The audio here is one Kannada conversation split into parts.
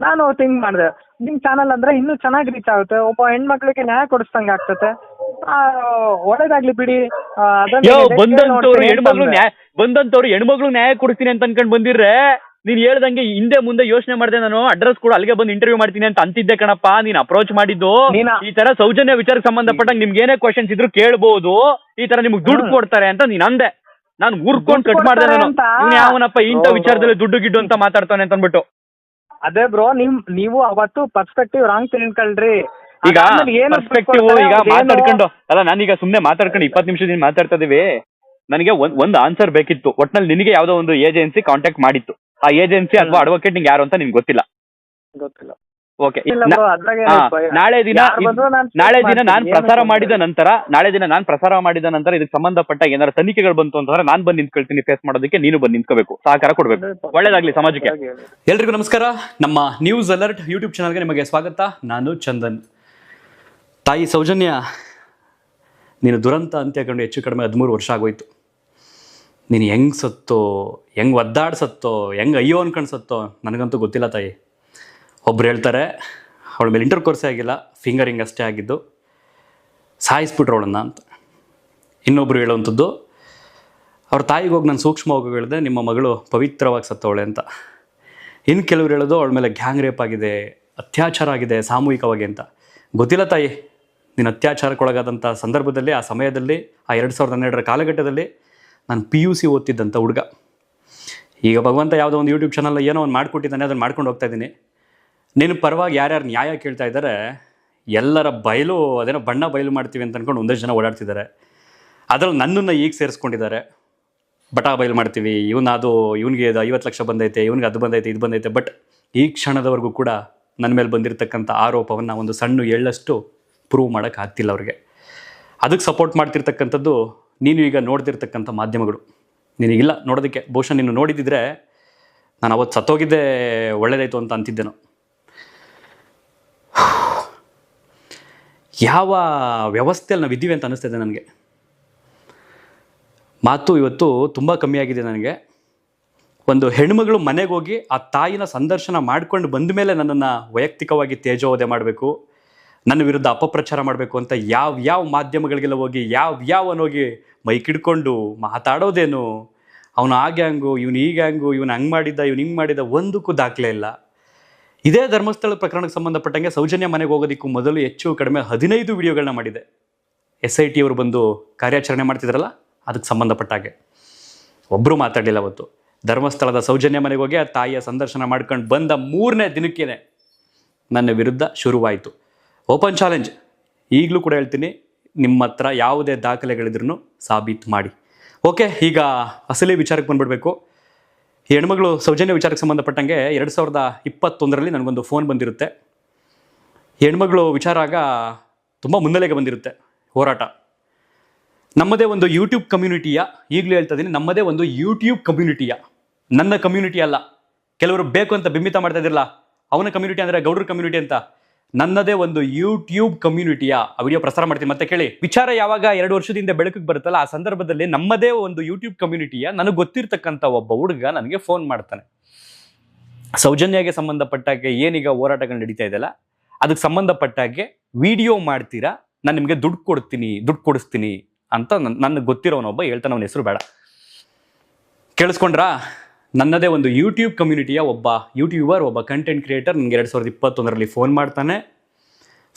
ನಾನು ಥಿಂಕ್ ಮಾಡಿದೆ. ನಿಮ್ ಚಾನಲ್ ಅಂದ್ರೆ ಇನ್ನೂ ಚೆನ್ನಾಗಿ ರೀಚ್ ಆಗುತ್ತೆ. ಒಬ್ಬ ಹೆಣ್ಮಕ್ಳಿಗೆ ನ್ಯಾಯ ಕೊಡಿಸ್ದಂಗೆ ಆಗ್ತದೆ ಆ, ಒಳ್ಳೇದಾಗ್ಲಿ ಬಿಡಿ. ಅದನ್ನ ಬಂದಂತವ್ರು ಹೆಣ್ಮಗ್ಳು ನ್ಯಾಯ ಬಂದಂತವ್ರು ನ್ಯಾಯ ಕೊಡ್ತೀನಿ ಅಂತ ಅನ್ಕೊಂಡ್ ಬಂದಿರ್ರೆ ನೀನ್ ಹೇಳ್ದಂಗೆ ಹಿಂದೆ ಮುಂದೆ ಯೋಚನೆ ಮಾಡಿದೆ ನಾನು. ಅಡ್ರೆಸ್ ಕೂಡ ಅಲ್ಲಿಗೆ ಬಂದು ಇಂಟರ್ವ್ಯೂ ಮಾಡ್ತೀನಿ ಅಂತ ಅಂತಿದ್ದೆ ಕಣಪ್ಪ. ನೀನ್ ಅಪ್ರೋಚ್ ಮಾಡಿದ್ದು. ಈ ತರ ಸೌಜನ್ಯ ವಿಚಾರಕ್ಕೆ ಸಂಬಂಧಪಟ್ಟಂಗೆ ನಿಮ್ಗೆ ಏನೇ ಕ್ವಶನ್ಸ್ ಇದ್ರು ಕೇಳ್ಬೋದು. ಈ ತರ ನಿಮ್ಗೆ ದುಡ್ಡು ಕೊಡ್ತಾರೆ ಅಂತ ನೀನ್ ಅಂದೆ. ನಾನು ಊರ್ಕೊಂಡು ಕಟ್ ಮಾಡ್ದೆ ನಾನು? ಯಾವನಪ್ಪ ಇಂಥ ವಿಚಾರದಲ್ಲಿ ದುಡ್ಡು ಗಿಡ್ಡು ಅಂತ ಮಾತಾಡ್ತಾನೆ ಅಂತ ಅಂದ್ಬಿಟ್ಟು. ಅದೇ ಬ್ರೋ ನಿಮ್ ನೀವು ಅವತ್ತು ಪರ್ಸ್ಪೆಕ್ಟಿವ್ ರಾಂಗ್ ತಿಳ್ಕೊಳ್ರಿ ಈಗ ಅದಾದ್ಮೇಲೆ ಏನು ಪರ್ಸ್ಪೆಕ್ಟಿವ್ ಕೊಡ್ತಾರೆ, ಈಗ ಮಾತಾಡ್ಕೊಂಡು ಅಲ್ಲ ನಾನೀಗ ಸುಮ್ನೆ ಮಾತಾಡ್ಕೊಂಡು ಇಪ್ಪತ್ತು ನಿಮಿಷದಿಂದ ಮಾತಾಡ್ತಾ ಇದೀವಿ. ನನಗೆ ಒಂದ್ ಒಂದು ಆನ್ಸರ್ ಬೇಕಿತ್ತು. ಒಟ್ನಲ್ಲಿ ನಿನಗೆ ಯಾವ್ದೋ ಒಂದು ಏಜೆನ್ಸಿ ಕಾಂಟ್ಯಾಕ್ಟ್ ಮಾಡಿತ್ತು. ಆ ಏಜೆನ್ಸಿ ಅಥವಾ. ಅಡ್ವೊಕೇಟ್ ನಿಂಗೆ ಯಾರು ಅಂತ ನಿಮ್ಗೆ ಗೊತ್ತಿಲ್ಲ. ಗೊತ್ತಿಲ್ಲ. ಓಕೆ. ನಾಳೆ ದಿನ ನಾನ್ ನಾಳೆ ದಿನ ನಾನು ಪ್ರಸಾರ ಮಾಡಿದ ನಂತರ ನಾಳೆ ದಿನ ನಾನ್ ಪ್ರಸಾರ ಮಾಡಿದ ನಂತರ ಇದಕ್ಕೆ ಸಂಬಂಧಪಟ್ಟ ಏನಾದ್ರು ತನಿಖೆಗಳು ಬಂತು ಅಂತಂದ್ರೆ ನಾನ್ ಬಂದು ನಿಂತ್ಕೊಳ್ತೀನಿ ಫೇಸ್ ಮಾಡೋದಕ್ಕೆ ನೀನು ಬಂದು ನಿಂತ್ಕೋಬೇಕು. ಸಹಕಾರ ಕೊಡ್ಬೇಕು. ಒಳ್ಳೇದಾಗ್ಲಿ ಸಮಾಜಕ್ಕೆ. ಎಲ್ರಿಗೂ ನಮಸ್ಕಾರ. ನಮ್ಮ ನ್ಯೂಸ್ ಅಲರ್ಟ್ ಯೂಟ್ಯೂಬ್ ಚಾನಲ್ಗೆ ನಿಮಗೆ ಸ್ವಾಗತ. ನಾನು ಚಂದನ್. ತಾಯಿ ಸೌಜನ್ಯ ನೀನು ದುರಂತ ಅಂತ ಕಂಡು ಹೆಚ್ಚು ಕಡಿಮೆ ಹದಿಮೂರು ವರ್ಷ ಆಗೋಯ್ತು. ನೀನು ಹೆಂಗ್ ಸತ್ತೋ ಹೆಂಗ್ ಒದ್ದಾಡ್ಸತ್ತೋ ಹೆಂಗ್ ಅಯ್ಯೋ ಅನ್ಕೊಂಡು ಸತ್ತೋ ನನಗಂತೂ ಗೊತ್ತಿಲ್ಲ ತಾಯಿ. ಒಬ್ರು ಹೇಳ್ತಾರೆ, ಅವಳ ಮೇಲೆ ಇಂಟರ್ ಕೋರ್ಸೇ ಆಗಿಲ್ಲ ಫಿಂಗರಿಂಗ್ ಅಷ್ಟೇ ಆಗಿದ್ದು, ಸಾಯಿಸ್ಬಿಟ್ರು ಅವಳನ್ನ ಅಂತ. ಇನ್ನೊಬ್ರು ಹೇಳುವಂಥದ್ದು, ಅವ್ರ ತಾಯಿಗೆ ಹೋಗಿ ನಾನು ಸೂಕ್ಷ್ಮವಾಗಿ ಹೇಳಿದೆ, ನಿಮ್ಮ ಮಗಳು ಪವಿತ್ರವಾಗಿ ಸತ್ತವಳೆ ಅಂತ. ಇನ್ನು ಕೆಲವ್ರು ಹೇಳೋದು, ಅವಳ ಮೇಲೆ ಗ್ಯಾಂಗ್ ರೇಪ್ ಆಗಿದೆ, ಅತ್ಯಾಚಾರ ಆಗಿದೆ, ಸಾಮೂಹಿಕವಾಗಿ ಅಂತ. ಗೊತ್ತಿಲ್ಲ ತಾಯಿ, ನಿನ್ನ ಅತ್ಯಾಚಾರಕ್ಕೊಳಗಾದಂಥ ಸಂದರ್ಭದಲ್ಲಿ, ಆ ಸಮಯದಲ್ಲಿ, ಆ ಎರಡು ಸಾವಿರದ ಹನ್ನೆರಡರ ಕಾಲಘಟ್ಟದಲ್ಲಿ, ನಾನು ಪಿ ಯು ಸಿ ಓದ್ತಿದ್ದಂಥ ಹುಡುಗ. ಈಗ ಭಗವಂತ ಯಾವುದೋ ಒಂದು ಯೂಟ್ಯೂಬ್ ಚಾನಲ್ ಏನೋ ಒಂದು ಮಾಡಿಕೊಟ್ಟಿದ್ದಾನೆ, ಅದನ್ನು ಮಾಡ್ಕೊಂಡು ಹೋಗ್ತಾ ಇದ್ದೀನಿ. ನಿನ್ನ ಪರವಾಗಿ ಯಾರ್ಯಾರು ನ್ಯಾಯ ಕೇಳ್ತಾ ಇದ್ದಾರೆ, ಎಲ್ಲರ ಬಯಲು, ಅದೇನೋ ಬಣ್ಣ ಬಯಲು ಮಾಡ್ತೀವಿ ಅಂತ ಅಂದ್ಕೊಂಡು ಒಂದಷ್ಟು ಜನ ಓಡಾಡ್ತಿದ್ದಾರೆ. ಅದರಲ್ಲಿ ನನ್ನನ್ನು ಈಗ ಸೇರಿಸ್ಕೊಂಡಿದ್ದಾರೆ. ಬಟಾ ಬಯಲು ಮಾಡ್ತೀವಿ, ಇವನು ಅದು, ಇವನಿಗೆ ಅದು ಐವತ್ತು ಲಕ್ಷ ಬಂದೈತೆ, ಇವನಿಗೆ ಅದು ಬಂದೈತೆ, ಇದು ಬಂದೈತೆ. ಬಟ್ ಈ ಕ್ಷಣದವರೆಗೂ ಕೂಡ ನನ್ನ ಮೇಲೆ ಬಂದಿರತಕ್ಕಂಥ ಆರೋಪವನ್ನು ಒಂದು ಸಣ್ಣ ಎಳ್ಳಷ್ಟು ಪ್ರೂವ್ ಮಾಡೋಕ್ಕೆ ಆಗ್ತಿಲ್ಲ ಅವ್ರಿಗೆ. ಅದಕ್ಕೆ ಸಪೋರ್ಟ್ ಮಾಡ್ತಿರ್ತಕ್ಕಂಥದ್ದು ನೀನು ಈಗ ನೋಡ್ತಿರ್ತಕ್ಕಂಥ ಮಾಧ್ಯಮಗಳು. ನಿನಗಿಲ್ಲ ನೋಡೋದಕ್ಕೆ. ಬಹುಶಃ ನೀನು ನೋಡಿದಿದ್ರೆ ನಾನು ಅವತ್ತು ಸತ್ತೋಗಿದ್ದೆ ಒಳ್ಳೆಯದಾಯ್ತು ಅಂತ ಅಂತಿದ್ದೆನು ಯಾವ ವ್ಯವಸ್ಥೆಯಲ್ಲಿ ನಾವು ಇದ್ದೀವಿ ಅಂತ ಅನಿಸ್ತಿದೆ ನನಗೆ. ಮಾತು ಇವತ್ತು ತುಂಬ ಕಮ್ಮಿ ಆಗಿದೆ ನನಗೆ. ಒಂದು ಹೆಣ್ಮಗಳು ಮನೆಗೆ ಹೋಗಿ ಆ ತಾಯಿನ ಸಂದರ್ಶನ ಮಾಡ್ಕೊಂಡು ಬಂದ ಮೇಲೆ ನನ್ನನ್ನು ವೈಯಕ್ತಿಕವಾಗಿ ತೇಜೋವಧೆ ಮಾಡಬೇಕು, ನನ್ನ ವಿರುದ್ಧ ಅಪಪ್ರಚಾರ ಮಾಡಬೇಕು ಅಂತ ಯಾವ ಯಾವ ಮಾಧ್ಯಮಗಳಿಗೆಲ್ಲ ಹೋಗಿ, ಯಾವ ಯಾವನ ಹೋಗಿ ಮೈಕಿಡ್ಕೊಂಡು ಮಾತಾಡೋದೇನು? ಅವನು ಆ ಹಂಗು ಇವನು ಈ ಹಂಗು ಇವನು ಹಂಗೆ ಮಾಡಿದ್ದ, ಇವನು ಹಿಂಗೆ ಮಾಡಿದ್ದ ಒಂದಕ್ಕೂ ದಾಖಲೆ ಇಲ್ಲ. ಇದೇ ಧರ್ಮಸ್ಥಳ ಪ್ರಕರಣಕ್ಕೆ ಸಂಬಂಧಪಟ್ಟಂಗೆ ಸೌಜನ್ಯ ಮನೆಗೆ ಹೋಗೋದಕ್ಕೂ ಮೊದಲು ಹೆಚ್ಚು ಕಡಿಮೆ ಹದಿನೈದು ವಿಡಿಯೋಗಳನ್ನ ಮಾಡಿದೆ. ಎಸ್ ಐ ಟಿ ಅವರು ಬಂದು ಕಾರ್ಯಾಚರಣೆ ಮಾಡ್ತಿದ್ರಲ್ಲ? ಅದಕ್ಕೆ ಸಂಬಂಧಪಟ್ಟ ಹಾಗೆ. ಒಬ್ಬರು ಮಾತಾಡಲಿಲ್ಲ ಅವತ್ತು. ಧರ್ಮಸ್ಥಳದ ಸೌಜನ್ಯ ಮನೆಗೆ ಹೋಗಿ ಆ ತಾಯಿಯ ಸಂದರ್ಶನ ಮಾಡ್ಕೊಂಡು ಬಂದ ಮೂರನೇ ದಿನಕ್ಕೇನೆ ನನ್ನ ವಿರುದ್ಧ ಶುರುವಾಯಿತು. Open challenge. ಈಗಲೂ ಕೂಡ ಹೇಳ್ತೀನಿ, ನಿಮ್ಮ ಹತ್ರ ಯಾವುದೇ ದಾಖಲೆಗಳಿದ್ರೂ ಸಾಬೀತು ಮಾಡಿ. ಓಕೆ, ಈಗ ಅಸಲಿ ವಿಚಾರಕ್ಕೆ ಬಂದ್ಬಿಡ್ಬೇಕು. ಈ ಹೆಣ್ಮಗಳು ಸೌಜನ್ಯ ವಿಚಾರಕ್ಕೆ ಸಂಬಂಧಪಟ್ಟಂಗೆ ಎರಡು ಸಾವಿರದ ಇಪ್ಪತ್ತೊಂದರಲ್ಲಿ ನನಗೊಂದು ಫೋನ್ ಬಂದಿರುತ್ತೆ. ಹೆಣ್ಮಗಳು ವಿಚಾರ ಆಗ ತುಂಬ ಮುನ್ನೆಲೆಗೆ ಬಂದಿರುತ್ತೆ ಹೋರಾಟ. ನಮ್ಮದೇ ಒಂದು ಯೂಟ್ಯೂಬ್ ಕಮ್ಯುನಿಟಿಯ ಈಗಲೂ ಹೇಳ್ತಾ ಇದ್ದೀನಿ ನಮ್ಮದೇ ಒಂದು ಯೂಟ್ಯೂಬ್ ಕಮ್ಯುನಿಟಿಯ ನನ್ನ ಕಮ್ಯುನಿಟಿ ಅಲ್ಲ. ಕೆಲವರು ಬೇಕು ಅಂತ ಬಿಂಬಿತ ಮಾಡ್ತಾ ಇದ್ದಿರಲ್ಲ, ಅವನ ಕಮ್ಯುನಿಟಿ ಅಂದರೆ ಗೌಡ್ರ ಕಮ್ಯುನಿಟಿ ಅಂತ. ನನ್ನದೇ ಒಂದು ಯೂಟ್ಯೂಬ್ ಕಮ್ಯುನಿಟಿಯ ವಿಡಿಯೋ ಪ್ರಸಾರ ಮಾಡ್ತೀನಿ. ಮತ್ತೆ ಕೇಳಿ, ವಿಚಾರ ಯಾವಾಗ ಎರಡು ವರ್ಷದಿಂದ ಬೆಳಕಿಗೆ ಬರುತ್ತಲ್ಲ, ಆ ಸಂದರ್ಭದಲ್ಲಿ ನಮ್ಮದೇ ಒಂದು ಯೂಟ್ಯೂಬ್ ಕಮ್ಯುನಿಟಿಯ ನನಗೆ ಗೊತ್ತಿರ್ತಕ್ಕಂಥ ಒಬ್ಬ ಹುಡುಗ ನನಗೆ ಫೋನ್ ಮಾಡ್ತಾನೆ. ಸೌಜನ್ಯಗೆ ಸಂಬಂಧಪಟ್ಟಾಗೆ ಏನೀಗ ಹೋರಾಟಗಳು ನಡೀತಾ ಇದೆಯಲ್ಲ ಅದಕ್ಕೆ ಸಂಬಂಧಪಟ್ಟಾಗೆ ವಿಡಿಯೋ ಮಾಡ್ತೀರಾ, ನಾನು ನಿಮಗೆ ದುಡ್ಡು ಕೊಡ್ತೀನಿ, ದುಡ್ಡು ಕೊಡಿಸ್ತೀನಿ ಅಂತ ನನ್ನ ನನಗೆ ಗೊತ್ತಿರೋನೊಬ್ಬ ಹೇಳ್ತಾನೆ, ಅವನ ಹೆಸರು ಬೇಡ. ಕೇಳಿಸ್ಕೊಂಡ್ರಾ? ನನ್ನದೇ ಒಂದು ಯೂಟ್ಯೂಬ್ ಕಮ್ಯುನಿಟಿಯ ಒಬ್ಬ ಯೂಟ್ಯೂಬರ್ ಒಬ್ಬ ಕಂಟೆಂಟ್ ಕ್ರಿಯೇಟರ್ ನನಗೆ ಎರಡು ಸಾವಿರದ ಇಪ್ಪತ್ತೊಂದರಲ್ಲಿ ಫೋನ್ ಮಾಡ್ತಾನೆ.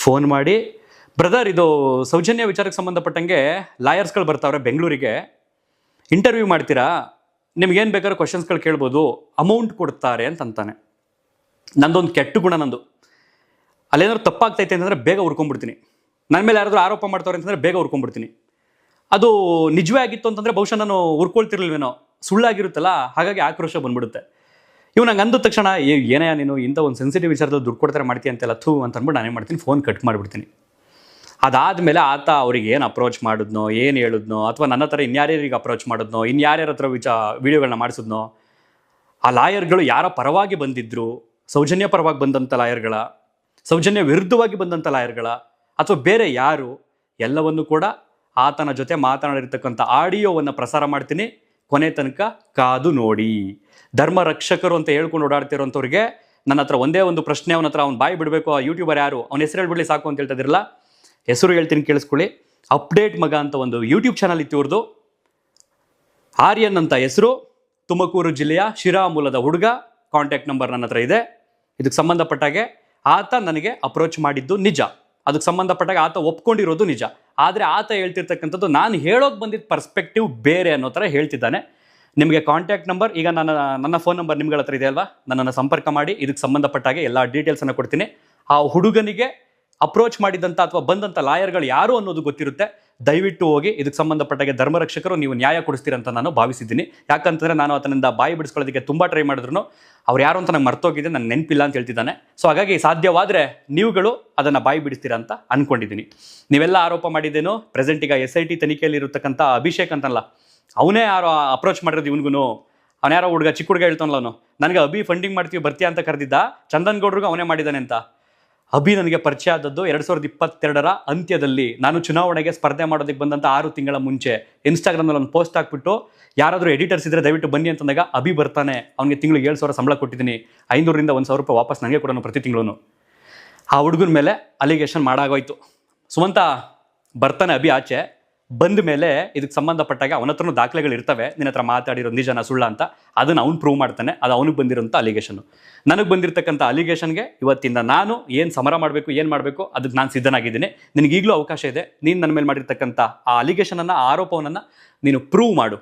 ಫೋನ್ ಮಾಡಿ ಬ್ರದರ್ ಇದು ಸೌಜನ್ಯ ವಿಚಾರಕ್ಕೆ ಸಂಬಂಧಪಟ್ಟಂಗೆ ಲಾಯರ್ಸ್ಗಳು ಬರ್ತಾವ್ರೆ ಬೆಂಗಳೂರಿಗೆ. ಇಂಟರ್ವ್ಯೂ ಮಾಡ್ತೀರಾ? ನಿಮ್ಗೇನು ಬೇಕಾದ್ರೂ ಕ್ವಶನ್ಸ್ಗಳು ಕೇಳ್ಬೋದು. ಅಮೌಂಟ್ ಕೊಡ್ತಾರೆ ಅಂತ ಅಂತಾನೆ ನಂದೊಂದು ಕೆಟ್ಟ ಗುಣ ನಂದು. ಅಲ್ಲೇನಾದ್ರು ತಪ್ಪಾಗ್ತೈತೆ ಅಂತಂದರೆ ಬೇಗ ಹುರ್ಕೊಂಡ್ಬಿಡ್ತೀನಿ. ನನ್ನ ಮೇಲೆ ಯಾರಾದರೂ ಆರೋಪ ಮಾಡ್ತಾರೆ ಅಂತಂದರೆ ಬೇಗ ಹುರ್ಕೊಂಡ್ಬಿಡ್ತೀನಿ. ಅದು ನಿಜವೇ ಆಗಿತ್ತು ಅಂತಂದರೆ ಬಹುಶಃ ನಾನು ಹುರ್ಕೊಳ್ತಿರ್ಲಿಲ್ವೇನೋ? ಸುಳ್ಳಾಗಿರುತ್ತಲ್ಲ, ಹಾಗಾಗಿ ಆಕ್ರೋಶ ಬಂದ್ಬಿಡುತ್ತೆ. ಇವ್ ನಂಗೆ ಅಂದ ತಕ್ಷಣ ಏನೇ ನೀನು ಇಂಥ ಒಂದು ಸೆನ್ಸಿಟಿವ್ ವಿಚಾರದಲ್ಲಿ ದುಡ್ಡು ಕೊಡ್ತಾರೆ, ಮಾಡ್ತೀಯ ಅಂತೆಲ್ಲ, ಥೂ ಅಂತ ಅಂದ್ಬಿಟ್ಟು ನಾನೇನು ಮಾಡ್ತೀನಿ ಫೋನ್ ಕಟ್ ಮಾಡಿಬಿಡ್ತೀನಿ. ಅದಾದಮೇಲೆ ಆತ ಅವ್ರಿಗೆ ಏನು ಅಪ್ರೋಚ್ ಮಾಡಿದ್ನೋ, ಏನು ಹೇಳಿದ್ನೋ, ಅಥವಾ ನನ್ನ ಹತ್ರ ಇನ್ಯಾರ್ಯಾರಿಗೆ ಅಪ್ರೋಚ್ ಮಾಡಿದ್ನೋ ಇನ್ಯಾರ್ಯಾರ ಹತ್ರ ವಿಚಾ ವೀಡಿಯೋಗಳನ್ನ ಮಾಡಿಸಿದ್ನೋ, ಆ ಲಾಯರ್ಗಳು ಯಾರ ಪರವಾಗಿ ಬಂದಿದ್ರು ಸೌಜನ್ಯ ಪರವಾಗಿ ಬಂದಂಥ ಲಾಯರ್ಗಳ ಸೌಜನ್ಯ ವಿರುದ್ಧವಾಗಿ ಬಂದಂಥ ಲಾಯರ್ಗಳ, ಅಥವಾ ಬೇರೆ ಯಾರು, ಎಲ್ಲವನ್ನು ಕೂಡ ಆತನ ಜೊತೆ ಮಾತನಾಡಿರ್ತಕ್ಕಂಥ ಆಡಿಯೋವನ್ನು ಪ್ರಸಾರ ಮಾಡ್ತೀನಿ. ಕೊನೆ ತನಕ ಕಾದು ನೋಡಿ. ಧರ್ಮ ರಕ್ಷಕರು ಅಂತ ಹೇಳ್ಕೊಂಡು ಓಡಾಡ್ತಿರೋಂಥವ್ರಿಗೆ ನನ್ನ ಹತ್ರ ಒಂದೇ ಒಂದು ಪ್ರಶ್ನೆ, ಅವನ ಹತ್ರ ಅವ್ನು ಬಾಯಿ ಬಿಡಬೇಕು, ಆ ಯೂಟ್ಯೂಬರ್ ಯಾರು? ಅವ್ನ ಹೆಸರು ಹೇಳ್ಬಿಡ್ಲಿ ಸಾಕು ಅಂತ ಹೇಳ್ತಾ ಇದ್ರಲ್ಲ ಹೆಸರು ಹೇಳ್ತೀನಿ ಕೇಳಿಸ್ಕೊಳ್ಳಿ. ಅಪ್ಡೇಟ್ ಮಗ ಅಂತ ಒಂದು ಯೂಟ್ಯೂಬ್ ಚಾನಲ್ ಇತ್ತು ಇವ್ರದ್ದು ಆರ್ಯನ್ ಅಂತ ಹೆಸರು, ತುಮಕೂರು ಜಿಲ್ಲೆಯ ಶಿರಾ ಮೂಲದ ಹುಡುಗ ಕಾಂಟ್ಯಾಕ್ಟ್ ನಂಬರ್ ನನ್ನ ಹತ್ರ ಇದೆ. ಇದಕ್ಕೆ ಸಂಬಂಧಪಟ್ಟಾಗೆ ಆತ ನನಗೆ ಅಪ್ರೋಚ್ ಮಾಡಿದ್ದು ನಿಜ. ಅದಕ್ಕೆ ಸಂಬಂಧಪಟ್ಟಾಗ ಆತ ಒಪ್ಕೊಂಡಿರೋದು ನಿಜ. ಆದರೆ ಆತ ಹೇಳ್ತಿರ್ತಕ್ಕಂಥದ್ದು, ನಾನು ಹೇಳೋಕೆ ಬಂದಿದ್ದ ಪರ್ಸ್ಪೆಕ್ಟಿವ್ ಬೇರೆ ಅನ್ನೋ ಥರ ಹೇಳ್ತಿದ್ದಾನೆ. ನಿಮಗೆ ಕಾಂಟ್ಯಾಕ್ಟ್ ನಂಬರ್ ಈಗ ನನ್ನ ನನ್ನ ಫೋನ್ ನಂಬರ್ ನಿಮ್ಗಳ ಹತ್ರ ಇದೆ ಅಲ್ವಾ? ನನ್ನನ್ನು ಸಂಪರ್ಕ ಮಾಡಿ, ಇದಕ್ಕೆ ಸಂಬಂಧಪಟ್ಟಾಗೆ ಎಲ್ಲ ಡೀಟೇಲ್ಸನ್ನು ಕೊಡ್ತೀನಿ. ಆ ಹುಡುಗನಿಗೆ ಅಪ್ರೋಚ್ ಮಾಡಿದಂಥ ಅಥವಾ ಬಂದಂಥ ಲಾಯರ್ಗಳು ಯಾರು ಅನ್ನೋದು ಗೊತ್ತಿರುತ್ತೆ. ದಯವಿಟ್ಟು ಹೋಗಿ ಇದಕ್ಕೆ ಸಂಬಂಧಪಟ್ಟಾಗೆ ಧರ್ಮರಕ್ಷಕರು ನೀವು ನ್ಯಾಯ ಕೊಡಿಸ್ತೀರಂತ ನಾನು ಭಾವಿಸಿದ್ದೀನಿ. ಯಾಕಂತಂದ್ರೆ ನಾನು ಆತನಿಂದ ಬಾಯಿ ಬಿಡಿಸ್ಕೊಳ್ಳೋದಕ್ಕೆ ತುಂಬ ಟ್ರೈ ಮಾಡಿದ್ರು ಅವ್ರು ಯಾರು ಅಂತ ನಂಗೆ ಮರ್ತೋಗಿದೆ ನನ್ನ ನೆನಪಿಲ್ಲ ಅಂತ ಹೇಳ್ತಿದ್ದಾನೆ. ಸೊ ಹಾಗಾಗಿ ಸಾಧ್ಯವಾದರೆ ನೀವುಗಳು ಅದನ್ನು ಬಾಯಿ ಬಿಡಿಸ್ತೀರಾ ಅಂತ ಅನ್ಕೊಂಡಿದ್ದೀನಿ. ನೀವೆಲ್ಲ ಆರೋಪ ಮಾಡಿದ್ದೇನು ಪ್ರೆಸೆಂಟ್ ಈಗ ಎಸ್ ಐ ಟಿ ತನಿಖೆಯಲ್ಲಿ ಇರತಕ್ಕಂಥ ಅಭಿಷೇಕ್ ಅಂತಲ್ಲ ಅವನೇ ಯಾರೋ ಅಪ್ರೋಚ್ ಮಾಡಿರೋದು ಇವನಿಗೂ ಅವನ ಯಾರೋ ಹುಡುಗ ಚಿಕ್ಕ ಹುಡುಗ ಹೇಳ್ತಾನಲ್ಲ ಅವನು, ನನಗೆ ಅಭಿ ಫಂಡಿಂಗ್ ಮಾಡ್ತೀವಿ, ಬರ್ತೀಯ ಅಂತ ಕರೆದಿದ್ದ, ಚಂದನ್ ಗೌಡ್ರಿಗೂ ಅವನೇ ಮಾಡಿದ್ದಾನೆ ಅಂತ. ಅಭಿ ನನಗೆ ಪರಿಚಯ ಆದದ್ದು ಎರಡು ಸಾವಿರದ ಇಪ್ಪತ್ತೆರಡರ ಅಂತ್ಯದಲ್ಲಿ. ನಾನು ಚುನಾವಣೆಗೆ ಸ್ಪರ್ಧೆ ಮಾಡೋದಕ್ಕೆ ಬಂದಂಥ ಆರು ತಿಂಗಳ ಮುಂಚೆ. ಇನ್ಸ್ಟಾಗ್ರಾಮ್ನಲ್ಲಿ ಒಂದು ಪೋಸ್ಟ್ ಹಾಕ್ಬಿಟ್ಟು, ಯಾರಾದರೂ ಎಡಿಟರ್ಸ್ ಇದ್ದರೆ ದಯವಿಟ್ಟು ಬನ್ನಿ ಅಂತಂದಾಗ ಅಭಿ ಬರ್ತಾನೆ. ಅವನಿಗೆ ತಿಂಗಳು ಏಳು ಸಾವಿರ ಸಂಬಳ ಕೊಟ್ಟಿದ್ದೀನಿ. ಐನೂರಿಂದ ಒಂದು ಸಾವಿರ ರೂಪಾಯಿ ವಾಪಸ್ ನನಗೆ ಕೊಡೋನು ಪ್ರತಿ ತಿಂಗಳು ಆ ಹುಡುಗನ ಮೇಲೆ ಅಲಿಗೇಷನ್ ಮಾಡಾಗೋಯ್ತು. ಸುಮಂತ, ಬರ್ತಾನೆ ಅಭಿ ಆಚೆ. ಬಂದ ಮೇಲೆ ಇದಕ್ಕೆ ಸಂಬಂಧಪಟ್ಟಾಗ ಅವನ ಹತ್ರನೂ ದಾಖಲೆಗಳು ಇರ್ತವೆ. ನಿನ್ನ ಹತ್ರ ಮಾತಾಡಿರೋ ನಿಜನ ಸುಳ್ಳ ಅಂತ. ಅದನ್ನು ಅವ್ನು ಪ್ರೂವ್ ಮಾಡ್ತಾನೆ. ಅದು ಅವನಿಗೆ ಬಂದಿರೋಂಥ ಅಲಿಗೇಷನು ನನಗೆ ಬಂದಿರತಕ್ಕಂಥ ಅಲಿಗೇಷನ್ಗೆ ಇವತ್ತಿಂದ ನಾನು ಏನು ಸಮರ ಮಾಡಬೇಕು, ಏನು ಮಾಡಬೇಕು ಅದಕ್ಕೆ ನಾನು ಸಿದ್ಧನಾಗಿದ್ದೀನಿ. ನಿನಗೆ ಈಗಲೂ ಅವಕಾಶ ಇದೆ. ನೀನು ನನ್ನ ಮೇಲೆ ಮಾಡಿರ್ತಕ್ಕಂಥ ಆ ಅಲಿಗೇಷನನ್ನು ಆರೋಪವನ್ನು ನೀನು ಪ್ರೂವ್ ಮಾಡು.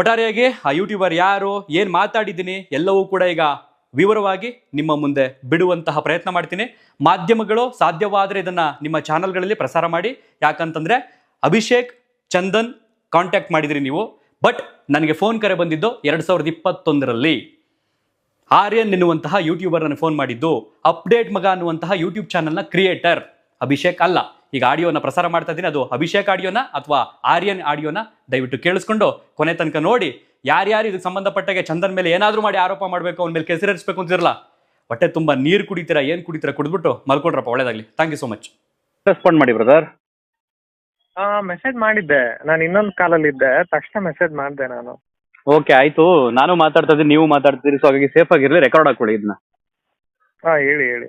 ಒಟ್ಟಾರೆಯಾಗಿ ಆ ಯೂಟ್ಯೂಬರ್ ಯಾರು, ಏನು ಮಾತಾಡಿದ್ದೀನಿ ಎಲ್ಲವೂ ಕೂಡ ಈಗ ವಿವರವಾಗಿ ನಿಮ್ಮ ಮುಂದೆ ಬಿಡುವಂತಹ ಪ್ರಯತ್ನ ಮಾಡ್ತೀನಿ. ಮಾಧ್ಯಮಗಳು ಸಾಧ್ಯವಾದರೆ ಇದನ್ನು ನಿಮ್ಮ ಚಾನಲ್ಗಳಲ್ಲಿ ಪ್ರಸಾರ ಮಾಡಿ. ಯಾಕಂತಂದರೆ ಅಭಿಷೇಕ್, ಚಂದನ್ ಕಾಂಟ್ಯಾಕ್ಟ್ ಮಾಡಿದ್ರಿ ನೀವು. ಬಟ್ ನನಗೆ ಫೋನ್ ಕರೆ ಬಂದಿದ್ದು ಎರಡು ಸಾವಿರದ ಇಪ್ಪತ್ತೊಂದರಲ್ಲಿ. ಆರ್ಯನ್ ಎನ್ನುವಂತಹ ಯೂಟ್ಯೂಬರ್ ನನಗೆ ಫೋನ್ ಮಾಡಿದ್ದು. ಅಪ್ಡೇಟ್ ಮಗ ಅನ್ನುವಂತಹ ಯೂಟ್ಯೂಬ್ ಚಾನಲ್ನ ಕ್ರಿಯೇಟರ್ ಅಭಿಷೇಕ್ ಅಲ್ಲ. ಈಗ ಆಡಿಯೋನ ಪ್ರಸಾರ ಮಾಡ್ತಾ ಇದ್ದೀನಿ. ಅದು ಅಭಿಷೇಕ್ ಆಡಿಯೋನ ಅಥವಾ ಆರ್ಯನ್ ಆಡಿಯೋನ ದಯವಿಟ್ಟು ಕೇಳಿಸ್ಕೊಂಡು ಕೊನೆ ತನಕ ನೋಡಿ. ಯಾರ್ಯಾರು ಇದಕ್ಕೆ ಸಂಬಂಧಪಟ್ಟಾಗೆ ಚಂದನ್ ಮೇಲೆ ಏನಾದರೂ ಮಾಡಿ ಆರೋಪ ಮಾಡಬೇಕು, ಅವನ ಮೇಲೆ ಕೆಸರಿಸಬೇಕು ಅಂತಿರಲ್ಲ. ಹೊಟ್ಟೆ ತುಂಬ ನೀರು ಕುಡಿತೀರಾ, ಏನು ಕುಡಿತೀರಾ ಕುಡಿದ್ಬಿಟ್ಟು ಮಲ್ಕೊಂಡ್ರಪ್ಪ ಒಳ್ಳೇದಾಗಲಿ. Thank you so much respond ಮಾಡಿ ಬ್ರದರ್ ಮೆಸೇಜ್ ಮಾಡಿದ್ದೆ. ನಾನು ಇನ್ನೊಂದು ಕಾಲಲ್ಲಿ ಇದ್ದೆ. ತಕ್ಷಣ ಮೆಸೇಜ್ ಮಾಡಿದೆ ನಾನು. ಓಕೆ ಆಯ್ತು. ನಾನು ಮಾತಾಡ್ತಾ ಇದ್ದೀನಿ ನೀವು ಮಾತಾಡ್ತೀರಿ ಸೊ ಹಾಗಾಗಿ ಸೇಫ್ ಆಗಿರಲಿ ರೆಕಾರ್ಡ್ ಹಾಕೊಳ್ಳಿ ಇದನ್ನ ಹಾ ಹೇಳಿ ಹೇಳಿ.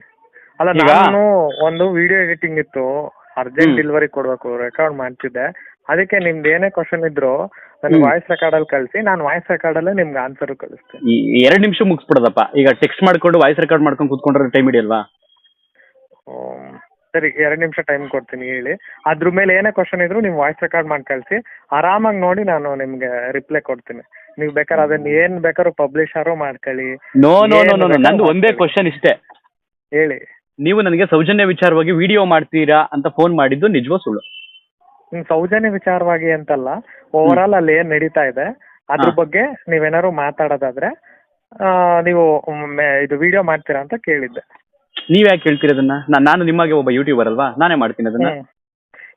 ಅಲ್ಲ ಈಗ- ನಾನು ಒಂದು ವಿಡಿಯೋ ಎಡಿಟಿಂಗ್ ಇತ್ತು. Urgent hmm. ಡೆಲಿವರಿ ಕೊಡ್ಬೇಕು ರೆಕಾರ್ಡ್ ಮಾಡ್ತಿದ್ದೆ. ಅದಕ್ಕೆ ನಿಮ್ದು ಏನೇ ಕ್ವಶನ್ ಇದ್ರು ನನ್ನ ಹ್ಮ್. ವಾಯ್ಸ್ ರೆಕಾರ್ಡ್ ಅಲ್ಲಿ ಕಳಿಸಿ ನಾನು ವಾಯ್ಸ್ ರೆಕಾರ್ಡ್ ಅಲ್ಲೇ ನಿಮ್ಗೆ ಆನ್ಸರ್ ಕಳಿಸ್ತೀನಿ. ಈ ಎರಡು ನಿಮಿಷ ಮುಗಿಸ್ಬಿಡೋದಪ್ಪ. ಈಗ ಟೆಕ್ಸ್ಟ್ ಮಾಡ್ಕೊಂಡು ವಾಯ್ಸ್ ರೆಕಾರ್ಡ್ ಮಾಡ್ಕೊಂಡು ಕೂತ್ಕೊಂಡ್ರೆ ಟೈಮ್ ಹಿಡಿಯಲ್ವಾ. ಸರಿ ಎರಡು ನಿಮಿಷ ಟೈಮ್ ಕೊಡ್ತೀನಿ ಹೇಳಿ. ಅದ್ರ ಮೇಲೆ ಏನೇ ಕ್ವಶನ್ ಇದ್ರು ನೀವು ವಾಯ್ಸ್ ರೆಕಾರ್ಡ್ ಮಾಡಿ ಕಳಿಸಿ. ಆರಾಮಾಗಿ ನೋಡಿ ನಾನು ನಿಮ್ಗೆ ರಿಪ್ಲೈ ಕೊಡ್ತೀನಿ. ನೀವು ಬೇಕಾದ್ರೆ ಅದನ್ನ ಏನ್ ಬೇಕಾದ್ರೂ ಪಬ್ಲಿಷರು ಮಾಡ್ಕೊಳ್ಳಿ. ನೋ ನೋ ನೋ ನೋ ನಂದು ಒಂದೇ ಕ್ವಶನ್ ಇಷ್ಟೇ. ಹೇಳಿ. ನೀವು ನನಗೆ ಸೌಜನ್ಯ ವಿಚಾರವಾಗಿ ವಿಡಿಯೋ ಮಾಡ್ತೀರಾ ಅಂತ ಫೋನ್ ಮಾಡಿದ್ದು ನಿಜವೋ ಸುಳ್ಳು? ಹ್ಮ್, ಸೌಜನ್ಯ ವಿಚಾರವಾಗಿ ಅಂತಲ್ಲ. ಓವರ್ ಆಲ್ ಅಲ್ಲಿ ಏನ್ ನಡೀತಾ ಇದೆ ಅದ್ರ ಹಾ. ಬಗ್ಗೆ ನೀವೇನಾದ್ರು ಮಾತಾಡೋದಾದ್ರೆ ಆ, ನೀವು ಒಮ್ಮೆ ಇದು ವಿಡಿಯೋ ಮಾಡ್ತೀರಾ ಅಂತ ಕೇಳಿದ್ದೆ. ನೀವ್ ಯಾಕೆ ಹೇಳ್ತೀರ ಅದನ್ನ ನಾ- ನಾನು ನಿಮಗೆ ಒಬ್ಬ ಯೂಟ್ಯೂಬರ್ ಅಲ್ವಾ? ನಾನೇ ಮಾಡ್ತೀನಿ ಅದನ್ನ. ಹ್ಮ್.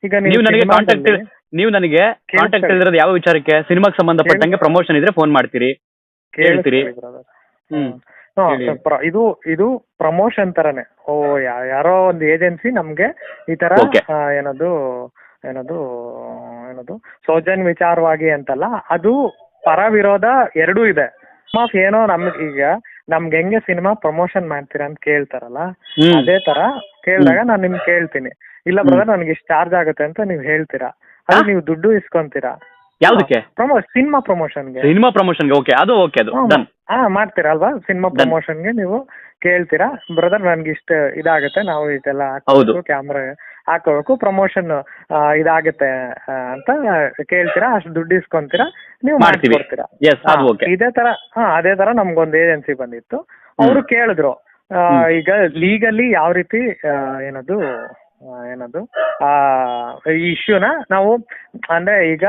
ಈಗ ನೀವು ನನಗೆ ಕಾಂಟ್ಯಾಕ್ಟ್ ನೀವು ನನಗೆ ಕಾಂಟ್ಯಾಕ್ಟ್ ಇದೆ. ಹೇಳಿರೋದು ಯಾವ ವಿಚಾರಕ್ಕೆ? ಸಿನಿಮಾಗೆ ಸಂಬಂಧಪಟ್ಟಂಗೆ ಪ್ರಮೋಷನ್ ಇದ್ರೆ ಫೋನ್ ಮಾಡ್ತೀರಿ. ಹೇಳ್ತೀರಿ. ಹ್ಮ್. ಹೇಳಿ. ಇದು ಇದು ಪ್ರಮೋಷನ್ ತರನೇ. ಓ ಯಾ- ಯಾರೋ ಒಂದು ಏಜೆನ್ಸಿ ನಮ್ಗೆ ಈ ತರ Okay. ಆ, ಏನದು ಏನದು ಏನದು ಸೌಜನ್ಯ ವಿಚಾರವಾಗಿ ಅಂತಲ್ಲ ಅದು ಪರ ವಿರೋಧ ಎರಡೂ ಇದೆ. ಏನೋ ನಮ್ಗೆ ಈಗ ನಮ್ಗೆ ಹೆಂಗೆ ಸಿನಿಮಾ ಪ್ರಮೋಷನ್ ಮಾಡ್ತೀರಾ ಅಂತ ಕೇಳ್ತಾರಲ್ಲ ಅದೇ ತರ ಕೇಳಿದಾಗ ನಾನು ನಿಮ್ಗೆ ಕೇಳ್ತೀನಿ. ಇಲ್ಲ ಬ್ರದರ್ ನನಗೆ ಇಷ್ಟು ಚಾರ್ಜ್ ಆಗುತ್ತೆ ಅಂತ ನೀವು ಹೇಳ್ತೀರಾ? ಅದು ನೀವು ದುಡ್ಡು ಇಸ್ಕೊಂತೀರಾ? ಯಾವ್ದಕ್ಕೆ? ಪ್ರಮೋ ಸಿನಿಮಾ ಪ್ರಮೋಷನ್ಗೆ ಸಿನಿಮಾ ಪ್ರಮೋಷನ್ಗೆ ಓಕೆ ಅದು ಓಕೆ ಅದು. ಡನ್ ಹಾ ಮಾಡ್ತೀರಾ ಅಲ್ವಾ? ಸಿನಿಮಾ. ಪ್ರಮೋಷನ್ಗೆ ನೀವು ಕೇಳ್ತೀರಾ? ಬ್ರದರ್ ನನ್ಗೆ ಇಷ್ಟ ಇದಾಗುತ್ತೆ ನಾವು ಇದೆಲ್ಲ ಹೌದು. ಕ್ಯಾಮ್ರಾ ಹಾಕೋಬೇಕು ಪ್ರಮೋಷನ್ ಇದಾಗುತ್ತೆ ಅಂತ ಕೇಳ್ತೀರಾ ಅಷ್ಟು ದುಡ್ಡು ಇಸ್ಕೊಂತೀರಾ ನೀವು ಮಾಡ್ತೀವಿ. ಮಾಡ್ಕೊಡ್ತೀರಾ. ಇದೇ ತರ ಹಾ ಅದೇ ತರ ನಮ್ಗೊಂದು ಏಜೆನ್ಸಿ ಬಂದಿತ್ತು. ಅವರು ಕೇಳಿದ್ರು ಈಗ ಲೀಗಲಿ ಯಾವ ರೀತಿ ಏನದು ಏನದು ಆ ಇಶ್ಯೂನ ನಾವು ಅಂದ್ರೆ ಈಗ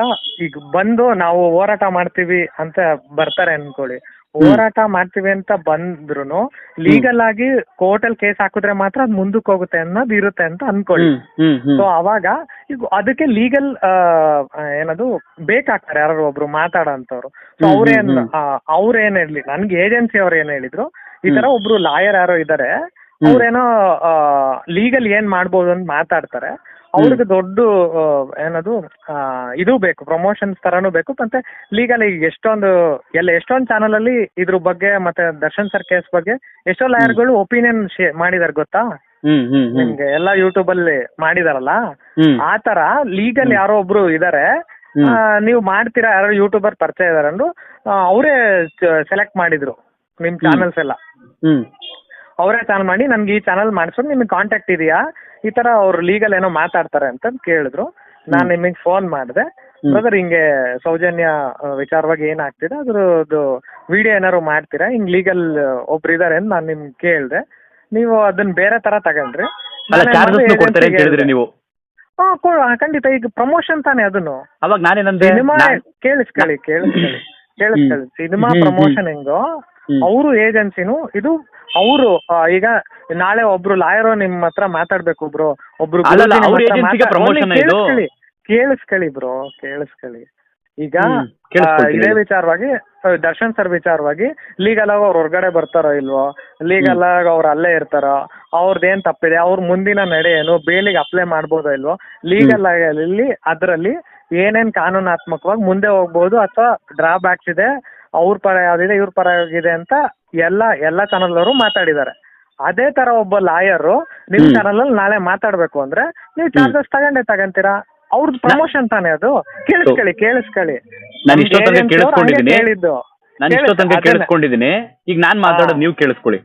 ಈಗ ಬಂದು ನಾವು ಹೋರಾಟ ಮಾಡ್ತೀವಿ ಅಂತ ಬರ್ತಾರೆ ಅನ್ಕೊಳ್ಳಿ. ಹೋರಾಟ ಮಾಡ್ತೀವಿ ಅಂತ ಬಂದ್ರು ಲೀಗಲ್ ಆಗಿ ಕೋರ್ಟಲ್ ಕೇಸ್ ಹಾಕಿದ್ರೆ ಮಾತ್ರ ಅದ್ ಮುಂದಕ್ಕೆ ಹೋಗುತ್ತೆ ಅನ್ನೋದು ಇರುತ್ತೆ ಅಂತ ಅನ್ಕೊಳ್ಳಿ. ಸೊ ಅವಾಗ ಈಗ ಅದಕ್ಕೆ ಲೀಗಲ್ ಏನದು ಬೇಕಾಗ್ತಾರೆ ಯಾರು ಒಬ್ರು ಮಾತಾಡೋಂಥವ್ರು. ಸೊ ಅವ್ರೇನ್ ಅವ್ರೇನ್ ಹೇಳಿ ನನ್ಗೆ ಏಜೆನ್ಸಿ ಅವ್ರು ಏನ್ ಹೇಳಿದ್ರು ಈ ತರ ಒಬ್ರು ಲಾಯರ್ ಯಾರೋ ಇದಾರೆ. ಅವ್ರೇನೋ ಲೀಗಲ್ ಏನ್ ಮಾಡ್ಬೋದು ಅಂತ ಮಾತಾಡ್ತಾರೆ ಅವ್ರಿಗೆ ದೊಡ್ಡ ಏನದು ಇದು ಬೇಕು ಪ್ರಮೋಷನ್ಸ್ ತರಾನು ಬೇಕು. ಮತ್ತೆ ಲೀಗಲ್ ಈಗ ಎಷ್ಟೊಂದು ಎಲ್ಲ ಎಷ್ಟೊಂದು ಚಾನಲ್ ಅಲ್ಲಿ ಇದ್ರ ಬಗ್ಗೆ ಮತ್ತೆ ದರ್ಶನ್ ಸರ್ ಕೇಸ್ ಬಗ್ಗೆ ಎಷ್ಟೋ ಲಾಯರ್ಗಳು ಒಪಿನಿಯನ್ ಮಾಡಿದಾರೆ ಗೊತ್ತಾ? ನಿಮ್ಗೆ ಎಲ್ಲ ಯೂಟ್ಯೂಬ್ ಅಲ್ಲಿ ಮಾಡಿದಾರಲ್ಲ? ಆ ತರ ಲೀಗಲ್ ಯಾರೋ ಒಬ್ರು ಇದಾರೆ. ನೀವು ಮಾಡ್ತೀರಾ ಯಾರೋ ಯೂಟ್ಯೂಬರ್ ಪರಿಚಯ ಇದಾರೆ ಅಂದ್ರು ಅವರೇ ಸೆಲೆಕ್ಟ್ ಮಾಡಿದ್ರು ನಿಮ್ ಚಾನೆಲ್ಸ್ ಎಲ್ಲ. ಅವರೇ ಚಾನಲ್ ಮಾಡಿ ನನ್ಗೆ ಈ ಚಾನಲ್ ಮಾಡಿಸ್ಕೊಂಡು ನಿಮಗೆ ಕಾಂಟ್ಯಾಕ್ಟ್ ಇದೆಯಾ? ಈ ತರ ಅವ್ರು ಲೀಗಲ್ ಏನೋ ಮಾತಾಡ್ತಾರೆ ಅಂತ ಕೇಳಿದ್ರು. ನಾನು ನಿಮಗೆ ಫೋನ್ ಮಾಡಿದೆ. ಬ್ರದರ್ ಹಿಂಗೆ ಸೌಜನ್ಯ ವಿಚಾರವಾಗಿ ಏನಾಗ್ತಿದೆ ಅದ್ರದ್ದು ವಿಡಿಯೋ ಏನಾದ್ರು ಮಾಡ್ತೀರಾ? ಹಿಂಗ್ ಲೀಗಲ್ ಒಬ್ರು ಇದಾರೆ ಅಂತ ನಾನು ನಿಮ್ಗೆ ಕೇಳಿದೆ. ನೀವು ಅದನ್ನ ಬೇರೆ ತರ ತಗೊಂಡ್ರಿ. ಅಲ್ಲ ಕೊಡ್ತಾರೆ ಅಂತ ಹೇಳಿದ್ರಿ ನೀವು. ಹಾ, ಕೊ- ಖಂಡಿತ. ಈಗ ಪ್ರಮೋಷನ್ ತಾನೇ ಅದನ್ನು? ಅವಾಗ ನಾನೇನಂದೆ? ಸಿನಿಮಾ ನಾನ್- ಕೇಳಿಸ್ಕೊಳ್ಳಿ ಕೇಳಿಸ್ಕೊಳ್ಳಿ. ಕೇಳಿಸ್ಕೊಳ್ಳಿ. ಸಿನಿಮಾ. ಪ್ರಮೋಷನ್ ಹೆಂಗೋ. ಅವರು ಏಜೆನ್ಸಿನು ಇದು ಅವರು ಈಗ ನಾಳೆ ಒಬ್ರು ಲಾಯರ್ ನಿಮ್ ಹತ್ರ ಮಾತಾಡ್ಬೇಕು ಒಬ್ರು ಒಬ್ರು ಅಲ್ಲಲ್ಲ, ಗುರೂಜಿ ನಿಮ್ ಅವ್ರ ಹತ್ರ agency ಗೆ ಮಾತಾ- promotion ಇದು? ಕೇಳಿಸ್ಕೊಳ್ಳಿ ಕೇಳಿಸ್ಕೊಳ್ಳಿ ಬ್ರೋ ಕೇಳಿಸ್ಕೊಳ್ಳಿ. ಈಗ ಹ್ಮ್, ಆ, ಕೇಳಿಸ್ಕೊಳ್ತೀನಿ. ಇದೇ ವಿಚಾರವಾಗಿ ಆ, ದರ್ಶನ್ ಸರ್ ವಿಚಾರವಾಗಿ ಲೀಗಲ್ ಆಗಿ ಅವ್ರು ಹೊರಗಡೆ ಬರ್ತಾರೋ ಇಲ್ವೋ ಲೀಗಲ್ ಆಗಿ ಅವ್ರು ಅಲ್ಲೇ ಇರ್ತಾರೋ ಅವ್ರದ್ದು ಏನ್ ತಪ್ಪಿದೆ ಅವ್ರ ಮುಂದಿನ ನಡೆ ಏನು ಬೇಲಿಗೆ ಅಪ್ಲೈ ಮಾಡ್ಬೋದೋ ಇಲ್ವೋ ಲೀಗಲ್ ಆಗಿ ಅದರಲ್ಲಿ ಏನೇನ್ ಕಾನೂನಾತ್ಮಕವಾಗಿ ಮುಂದೆ ಹೋಗ್ಬೋದು ಅಥವಾ ಡ್ರಾಬ್ಯಾಕ್ಸ್ ಇದೆ ಅವ್ರ ಪರ ಯಾವ್ದಿದೆ ಇವ್ರ ಪರ ಯಾವ್ದಿದೆ ಅಂತ ಎಲ್ಲ ಎಲ್ಲ ಚಾನಲ್ ಅವರು ಮಾತಾಡಿದ್ದಾರೆ. ಅದೇ ತರ ಒಬ್ಬ ಲಾಯರ್ ನಿಮ್. ಚಾನಲ್ ಅಲ್ಲಿ ನಾಳೆ ಮಾತಾಡ್ಬೇಕು ಅಂದ್ರೆ ನೀವು ಚಾರ್ಜಸ್ ತಗೊಂಡೇ ತಗಂತೀರಾ? ಅವ್ರದ್ದು ಪ್ರಮೋಷನ್ ತಾನೇ ಅದು? ಕೇಳಿಸ್ಕೊಳ್ಳಿ ಕೇಳಿಸ್ಕೊಳ್ಳಿ. ನಾನು ಕೇಳಿಸ್ಕೊಂಡಿದ್ದೀನಿ ಹೇಳಿದ್ದು ನಾನು ಇಷ್ಟೊತ್ತಂಕ ಕೇಳಿಸ್ಕೊಂಡಿದ್ದೀನಿ ಈಗ ನಾನ್ ಮಾತಾಡೋದು. ನೀವು ಕೇಳಿಸ್ಕೊಳ್ಳಿ.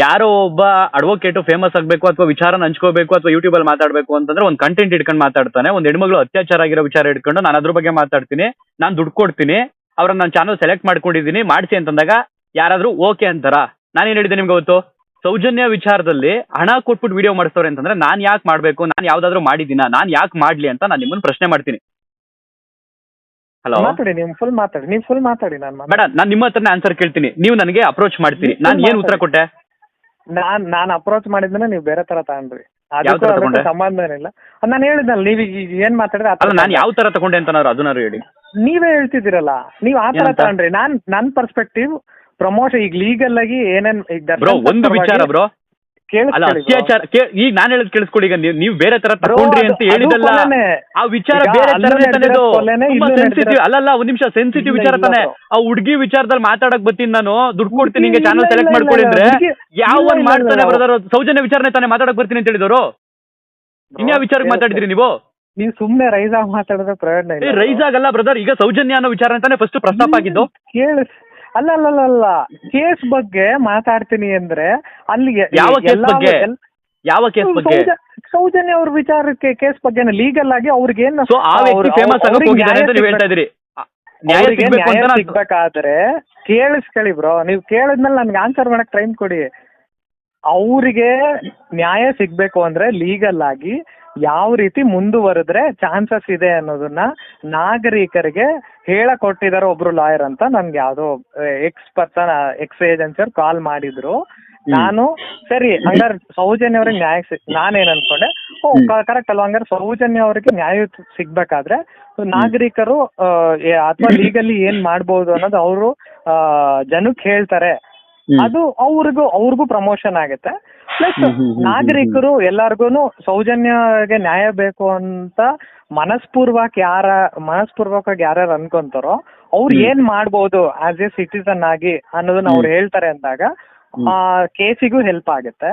ಯಾರೋ ಒಬ್ಬ ಅಡ್ವೊಕೇಟ್ ಫೇಮಸ್ ಆಗ್ಬೇಕು ಅಥವಾ ವಿಚಾರ ಹಂಚ್ಕೋಬೇಕು ಅಥವಾ ಯೂಟ್ಯೂಬ್ ಅಲ್ಲಿ ಮಾತಾಡ್ಬೇಕು ಅಂತಂದ್ರೆ ಒಂದು ಕಂಟೆಂಟ್ ಇಟ್ಕೊಂಡು ಮಾತಾಡ್ತಾನೆ. ಒಂದ್ ಹೆಣ್ಮಗಳು ಅತ್ಯಾಚಾರ ಆಗಿರೋ ವಿಚಾರ ಇಟ್ಕೊಂಡು ನಾನು ಅದ್ರ ಬಗ್ಗೆ ಮಾತಾಡ್ತೀನಿ. ನಾನು ದುಡ್ಡು ಕೊಡ್ತೀನಿ. ಅವ್ರನ್ನ ನಾನು ಚಾನಲ್ ಸೆಲೆಕ್ಟ್ ಮಾಡ್ಕೊಂಡಿದ್ದೀನಿ ಮಾಡಿಸಿ ಅಂತಂದಾಗ ಯಾರಾದರೂ ಓಕೆ ಅಂತಾರ. ನಾನೇನ್ ಹೇಳಿದೆ ನಿಮ್ಗೆ ಅವತ್ತು ಸೌಜನ್ಯ ವಿಚಾರದಲ್ಲಿ ಹಣ ಕೊಟ್ಬಿಟ್ಟು ವಿಡಿಯೋ ಮಾಡಿಸ್ತವ್ರೆ ಅಂತಂದ್ರೆ ನಾನ್ ಯಾಕೆ ಮಾಡ್ಬೇಕು? ನಾನು ಯಾವ್ದಾದ್ರು ಮಾಡಿದ್ದೀನ? ನಾನ್ ಯಾಕೆ ಮಾಡ್ಲಿ ಅಂತ ನಾನು ನಿಮ್ಮನ್ನ ಪ್ರಶ್ನೆ ಮಾಡ್ತೀನಿ. ಹಲೋ ಮಾತಾಡಿ ನೀವು ಫುಲ್ ಮಾತಾಡಿ. ನೀವು ಫುಲ್ ಮಾತಾಡಿ ನಾನು ಬೇಡ ನಾನು ನಿಮ್ಮ ಹತ್ರನೇ ಆನ್ಸರ್ ಕೇಳ್ತೀನಿ. ನೀವು ನನಗೆ ಅಪ್ರೋಚ್ ಮಾಡ್ತೀನಿ. ನಾನು ಏನ್ ಉತ್ತರ. ಕೊಟ್ಟೆ? ನಾನ್ ನಾನ್ ಅಪ್ರೋಚ್ ಮಾಡಿದ್ರೆ ನೀವು ಬೇರೆ ತರ ತಗೊಂಡ್ರಿ. ಅದಕ್ಕೂ? ಸಂಬಂಧ ಏನಿಲ್ಲ ನಾನು ಹೇಳಿದ್ನಲ್ಲ ನೀವ್ ಈಗ ಏನ್ ಮಾತಾಡಿದ್ರೆ ಆ ಅಲ್ಲ ನಾನು ಯಾವ ತರ ತಗೊಂಡೆ ಅಂತನಾರು ಅದನ್ನಾರು ಹೇಳಿ ನೀವೇ ಹೇಳ್ತಿದ್ದೀರಲ್ಲ ನೀವ್ ಆ ತರ? ತಗೊಂಡ್ರಿ ನಾನ್ ನನ್ ಪರ್ಸ್ಪೆಕ್ಟಿವ್ ಪ್ರಮೋಷನ್ ಈಗ ಲೀಗಲ್ ಆಗಿ ಏನೇನ್ ಈಗ ಬ್ರೋ ಒಂದು ಪರವಾಗಿ ವಿಚಾರ ಬ್ರೋ ಅಲ್ಲ. ಅತ್ಯಾಚಾರ ಕೇ- ಈಗ ನಾನು ಹೇಳದ್ ಕೇಳಿಸ್ಕೊಳ್ಳಿ ಈಗ ನೀವು ನೀವು ಬೇರೆ ತರ ತಗೊಂಡ್ರಿ ಅಂತ ಅದು ಹೇಳಿದಲ್ಲ ಕೊಲೆನೇ. ಆ ವಿಚಾರ ಈಗ ಬೇರೆ ಅಲ್ಲೂ ತರನೇ ತಾನೇ ನಡೆದಿರೋ ಅದು. ಕೊಲೆನೇ, ತುಂಬಾ ಇಲ್ಲೂ ಸೆನ್ಸಿಟಿವ್ ನಡೆದಿರೋ- ಅಲ್ಲಲ್ಲ ಒಂದ್ ನಿಮಿಷ ಸೆನ್ಸಿಟಿವ್ ಇಲ್ಲ, ವಿಚಾರ ಇಲ್ಲ ತಾನೆ. ಆ ಹುಡ್ಗಿ ವಿಚಾರದಲ್ಲಿ ಮಾತಾಡಕ್ ಬರ್ತೀನಿ ನಾನು ದುಡ್ಡು ಕೊಡ್ತೀನಿ ಇಲ್ಲ, ನಿಂಗೆ ಚಾನಲ್ ಇಲ್ಲ, ಸೆಲೆಕ್ಟ್ ಇಲ್ಲ, ಮಾಡ್ಕೊಂಡಿದ್ರೆ ಇಲ್ಲ, ಹುಡ್ಗಿ- ಯಾವ ಇಲ್ಲ, ಒಂದ್ ಇಲ್ಲ, ಮಾಡ್ತಾನೆ ಇಲ್ಲ. ಬ್ರದರ್ ಸೌಜನ್ಯ ವಿಚಾರನೆ ತಾನೇ ಮಾತಾಡಕ್ ಬರ್ತೀನಿ ಅಂತ ಹೇಳಿದವರು ಇನ್ಯಾವ ವಿಚಾರಕ್ಕೆ ಮಾತಾಡಿದ್ರಿ ನೀವು ನೀವು ಸುಮ್ನೆ ರೈಸ್ ಆಗಿ ಮಾತಾಡಿದ್ರೆ ಪ್ರಯೋಜನ ಏ ಇಲ್ಲ ರೈಸ್ ಆಗಲ್ಲ ಬ್ರದರ್ ಈಗ ಸೌಜನ್ಯ ಅನ್ನೋ ವಿಚಾರ ಅಂತಾನೆ ಫಸ್ಟ್ ಪ್ರಸ್ತಾಪ ಆಗಿದ್ದು ಕೇಳಿಸ್ ಅಲ್ಲ ಅಲ್ಲ ಅಲ್ಲ ಅಲ್ಲ ಕೇಸ್ ಬಗ್ಗೆ ಮಾತಾಡ್ತೀನಿ ಅಂದ್ರೆ ಅಲ್ಲಿ ಯಾವ ಕೇಸ್ ಬಗ್ಗೆ? ಯಾವ ಕೇಸ್ ಬಗ್ಗೆ? ಸೌಜ- ಸೌಜನ್ಯ ಅವ್ರ ವಿಚಾರಕ್ಕೆ ಕೇಸ್ ಬಗ್ಗೆ ಲೀಗಲ್ ಆಗಿ ಅವ್ರಿಗೆ ಏನು ಸೊ ಆ ವ್ಯಕ್ತಿ ಫೇಮಸ್ ಹೋಗಿದ್ದಾರೆ ಅಂತ ನೀವು ಹೇಳ್ತಾ ಇದ್ದೀರಿ. ನ್ಯಾಯ ಸಿಗಬೇಕು ಅಂತ ಸಿಗ್ಬೇಕಾದ್ರೆ ಕೇಳಿಸ್ಕೊಳ್ಳಿ ಬ್ರೋ ನೀವು ಕೇಳಿದ್ಮೇಲೆ ನನ್ಗೆ ಆನ್ಸರ್ ಮಾಡಕ್ ಟೈಮ್ ಕೊಡಿ. ಅವರಿಗೆ ನ್ಯಾಯ ಸಿಗ್ಬೇಕು ಅಂದ್ರೆ ಲೀಗಲ್ ಆಗಿ ಯಾವ ರೀತಿ ಮುಂದುವರೆದ್ರೆ ಚಾನ್ಸಸ್ ಇದೆ ಅನ್ನೋದನ್ನ ನಾಗರಿಕರಿಗೆ ಹೇಳ ಕೊಟ್ಟಿದ್ದಾರೆ ಒಬ್ರು ಲಾಯರ್ ಅಂತ ನನ್ಗೆ ಯಾವ್ದೋ ಎಕ್ಸ್ ಪರ್ಸನ್ ಎಕ್ಸ್ ಏಜೆನ್ಸಿ ಅವ್ರು ಕಾಲ್ ಮಾಡಿದ್ರು. ನಾನು ಸರಿ ಹಂಗಾರೆ ಸೌಜನ್ಯ ಅವ್ರಿಗೆ ನ್ಯಾಯ ಸಿಗ್ ನಾನೇನ್ ಅನ್ಕೊಂಡೆ ಓ ಕರೆಕ್ಟ್ ಅಲ್ವಾ ಹಂಗಾರೆ ಸೌಜನ್ಯ ಅವರಿಗೆ ನ್ಯಾಯ ಸಿಗ್ಬೇಕಾದ್ರೆ ನಾಗರಿಕರು ಅಥವಾ ಲೀಗಲಿ ಏನ್ ಮಾಡ್ಬೋದು ಅನ್ನೋದು ಅವರು ಜನಕ್ಕೆ ಹೇಳ್ತಾರೆ. ಅದು ಅವ್ರಿಗೂ ಅವ್ರಿಗೂ ಪ್ರಮೋಷನ್ ಆಗುತ್ತೆ. ಪ್ಲಸ್ ನಾಗರಿಕರು ಎಲ್ಲಾರ್ಗುನು ಸೌಜನ್ಯಗೆ ನ್ಯಾಯ ಬೇಕು ಅಂತ ಮನಸ್ಪೂರ್ವಕ್ ಯಾರ ಮನಸ್ಪೂರ್ವಕವಾಗಿ ಯಾರ್ಯಾರು ಅನ್ಕೊಂತಾರೋ ಅವ್ರು. ಏನ್ ಮಾಡ್ಬೋದು ಆಸ್ ಎ ಸಿಟಿಸನ್ ಆಗಿ ಅನ್ನೋದನ್ನ ಅವ್ರು ಹೇಳ್ತಾರೆ ಅಂದಾಗ ಆ ಕೇಸಿಗೂ ಹೆಲ್ಪ್ ಆಗುತ್ತೆ.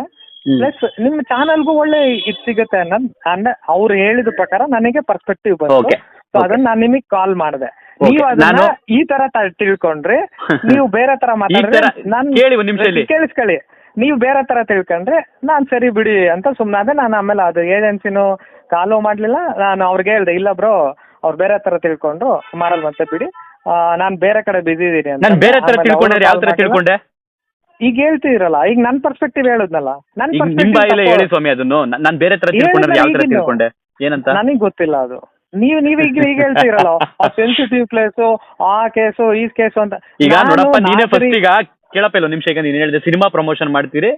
ಪ್ಲಸ್ ನಿಮ್ ಚಾನಲ್ಗೂ ಒಳ್ಳೆ ಇದು ಸಿಗುತ್ತೆ ಅನ್ನೋದು ಅಂದ್ರೆ ಅವ್ರು ಹೇಳಿದ ಪ್ರಕಾರ ನನಗೆ ಪರ್ಸ್ಪೆಕ್ಟಿವ್ ಬಂತು. ಸೊ ಅದನ್ನ ನಾನು ನಿಮಗ್ ಕಾಲ್ ಮಾಡಿದೆ. ನೀವು ಅದನ್ನ ನಾನು- ಈ ತರ ತಿಳ್ಕೊಂಡ್ರಿ. ನೀವು ಬೇರೆ ತರ ಮಾತಾಡಿದ್ರೆ ಇಲ್ಲಿ. ಕೇಳಿಸ್ಕೊಳ್ಳಿ. ನೀವು ಬೇರೆ ತರ ತಿಳ್ಕೊಂಡ್ರೆ ನಾನ್ ಸರಿ ಬಿಡಿ ಅಂತ ಸುಮ್ಮನಾದೆ ನಾನು ಆಮೇಲೆ ಅದು ಏಜೆನ್ಸಿನೂ ಕಾಲು ಮಾಡ್ಲಿಲ್ಲ. ನಾನು ಅವ್ರಿಗೆ ಹೇಳ್ದೆ ಇಲ್ಲ ಬ್ರೋ ಅವ್ರು ಬೇರೆ ತರ ತಿಳ್ಕೊಂಡು ಮಾಡಲ್ ಮತ್ತೆ ಬಿಡಿ. ನಾನು ಬೇರೆ ಕಡೆ ಬಿಸಿ ಇದೀನಿ ಅಂತ. ನಾನು ಬೇರೆ ತರ ಆಮೇಲೆ ತಿಳ್ಕೊಂಡ್ರೆ ಅವ್ರು ಯಾವ call ತರ ಮಾಡಿಲ್ಲ. ತಿಳ್ಕೊಂಡೆ? ಈಗ ಹೇಳ್ತಿದಿರಲ್ಲ ಈಗ ನನ್ ಪರ್ಸ್ಪೆಕ್ಟಿವ್ ಹೇಳುದ್ನಲ್ಲ ನನ್ ಈಗ ನಿಮ್ ಬಾಯಿಲೆ ಹೇಳಿ ಸ್ವಾಮಿ ಅದನ್ನು. ನಾನು ಬೇರೆ ತರ ತಿಳ್ಕೊಂಡ್ರೆ ಯಾವ ತರ ಈಗಿನ್ನು. ತಿಳ್ಕೊಂಡೆ? ಏನಂತ? ನನಗ್ ಗೊತ್ತಿಲ್ಲ ಅದು. ನೀವು ನೀವು ಈಗ ಈಗ ಆ ಸೆನ್ಸಿಟಿವ್ ಪ್ಲೇಸು ಆ ಕೇಸು ಈ ಕೇಸು ಅಂತ. ಈಗ ನಾನು ನೋಡಪ್ಪ ನೀನೇ ಫಸ್ಟ್ ಈಗ ಕೇಳಪ್ಪ ಇಲ್ಲ ನಿಮಿಷ ಈಗ ನೀನ್ ಹೇಳಿದೆ ಸಿನಿಮಾ ಪ್ರಮೋಷನ್ ಮಾಡ್ತೀರಿ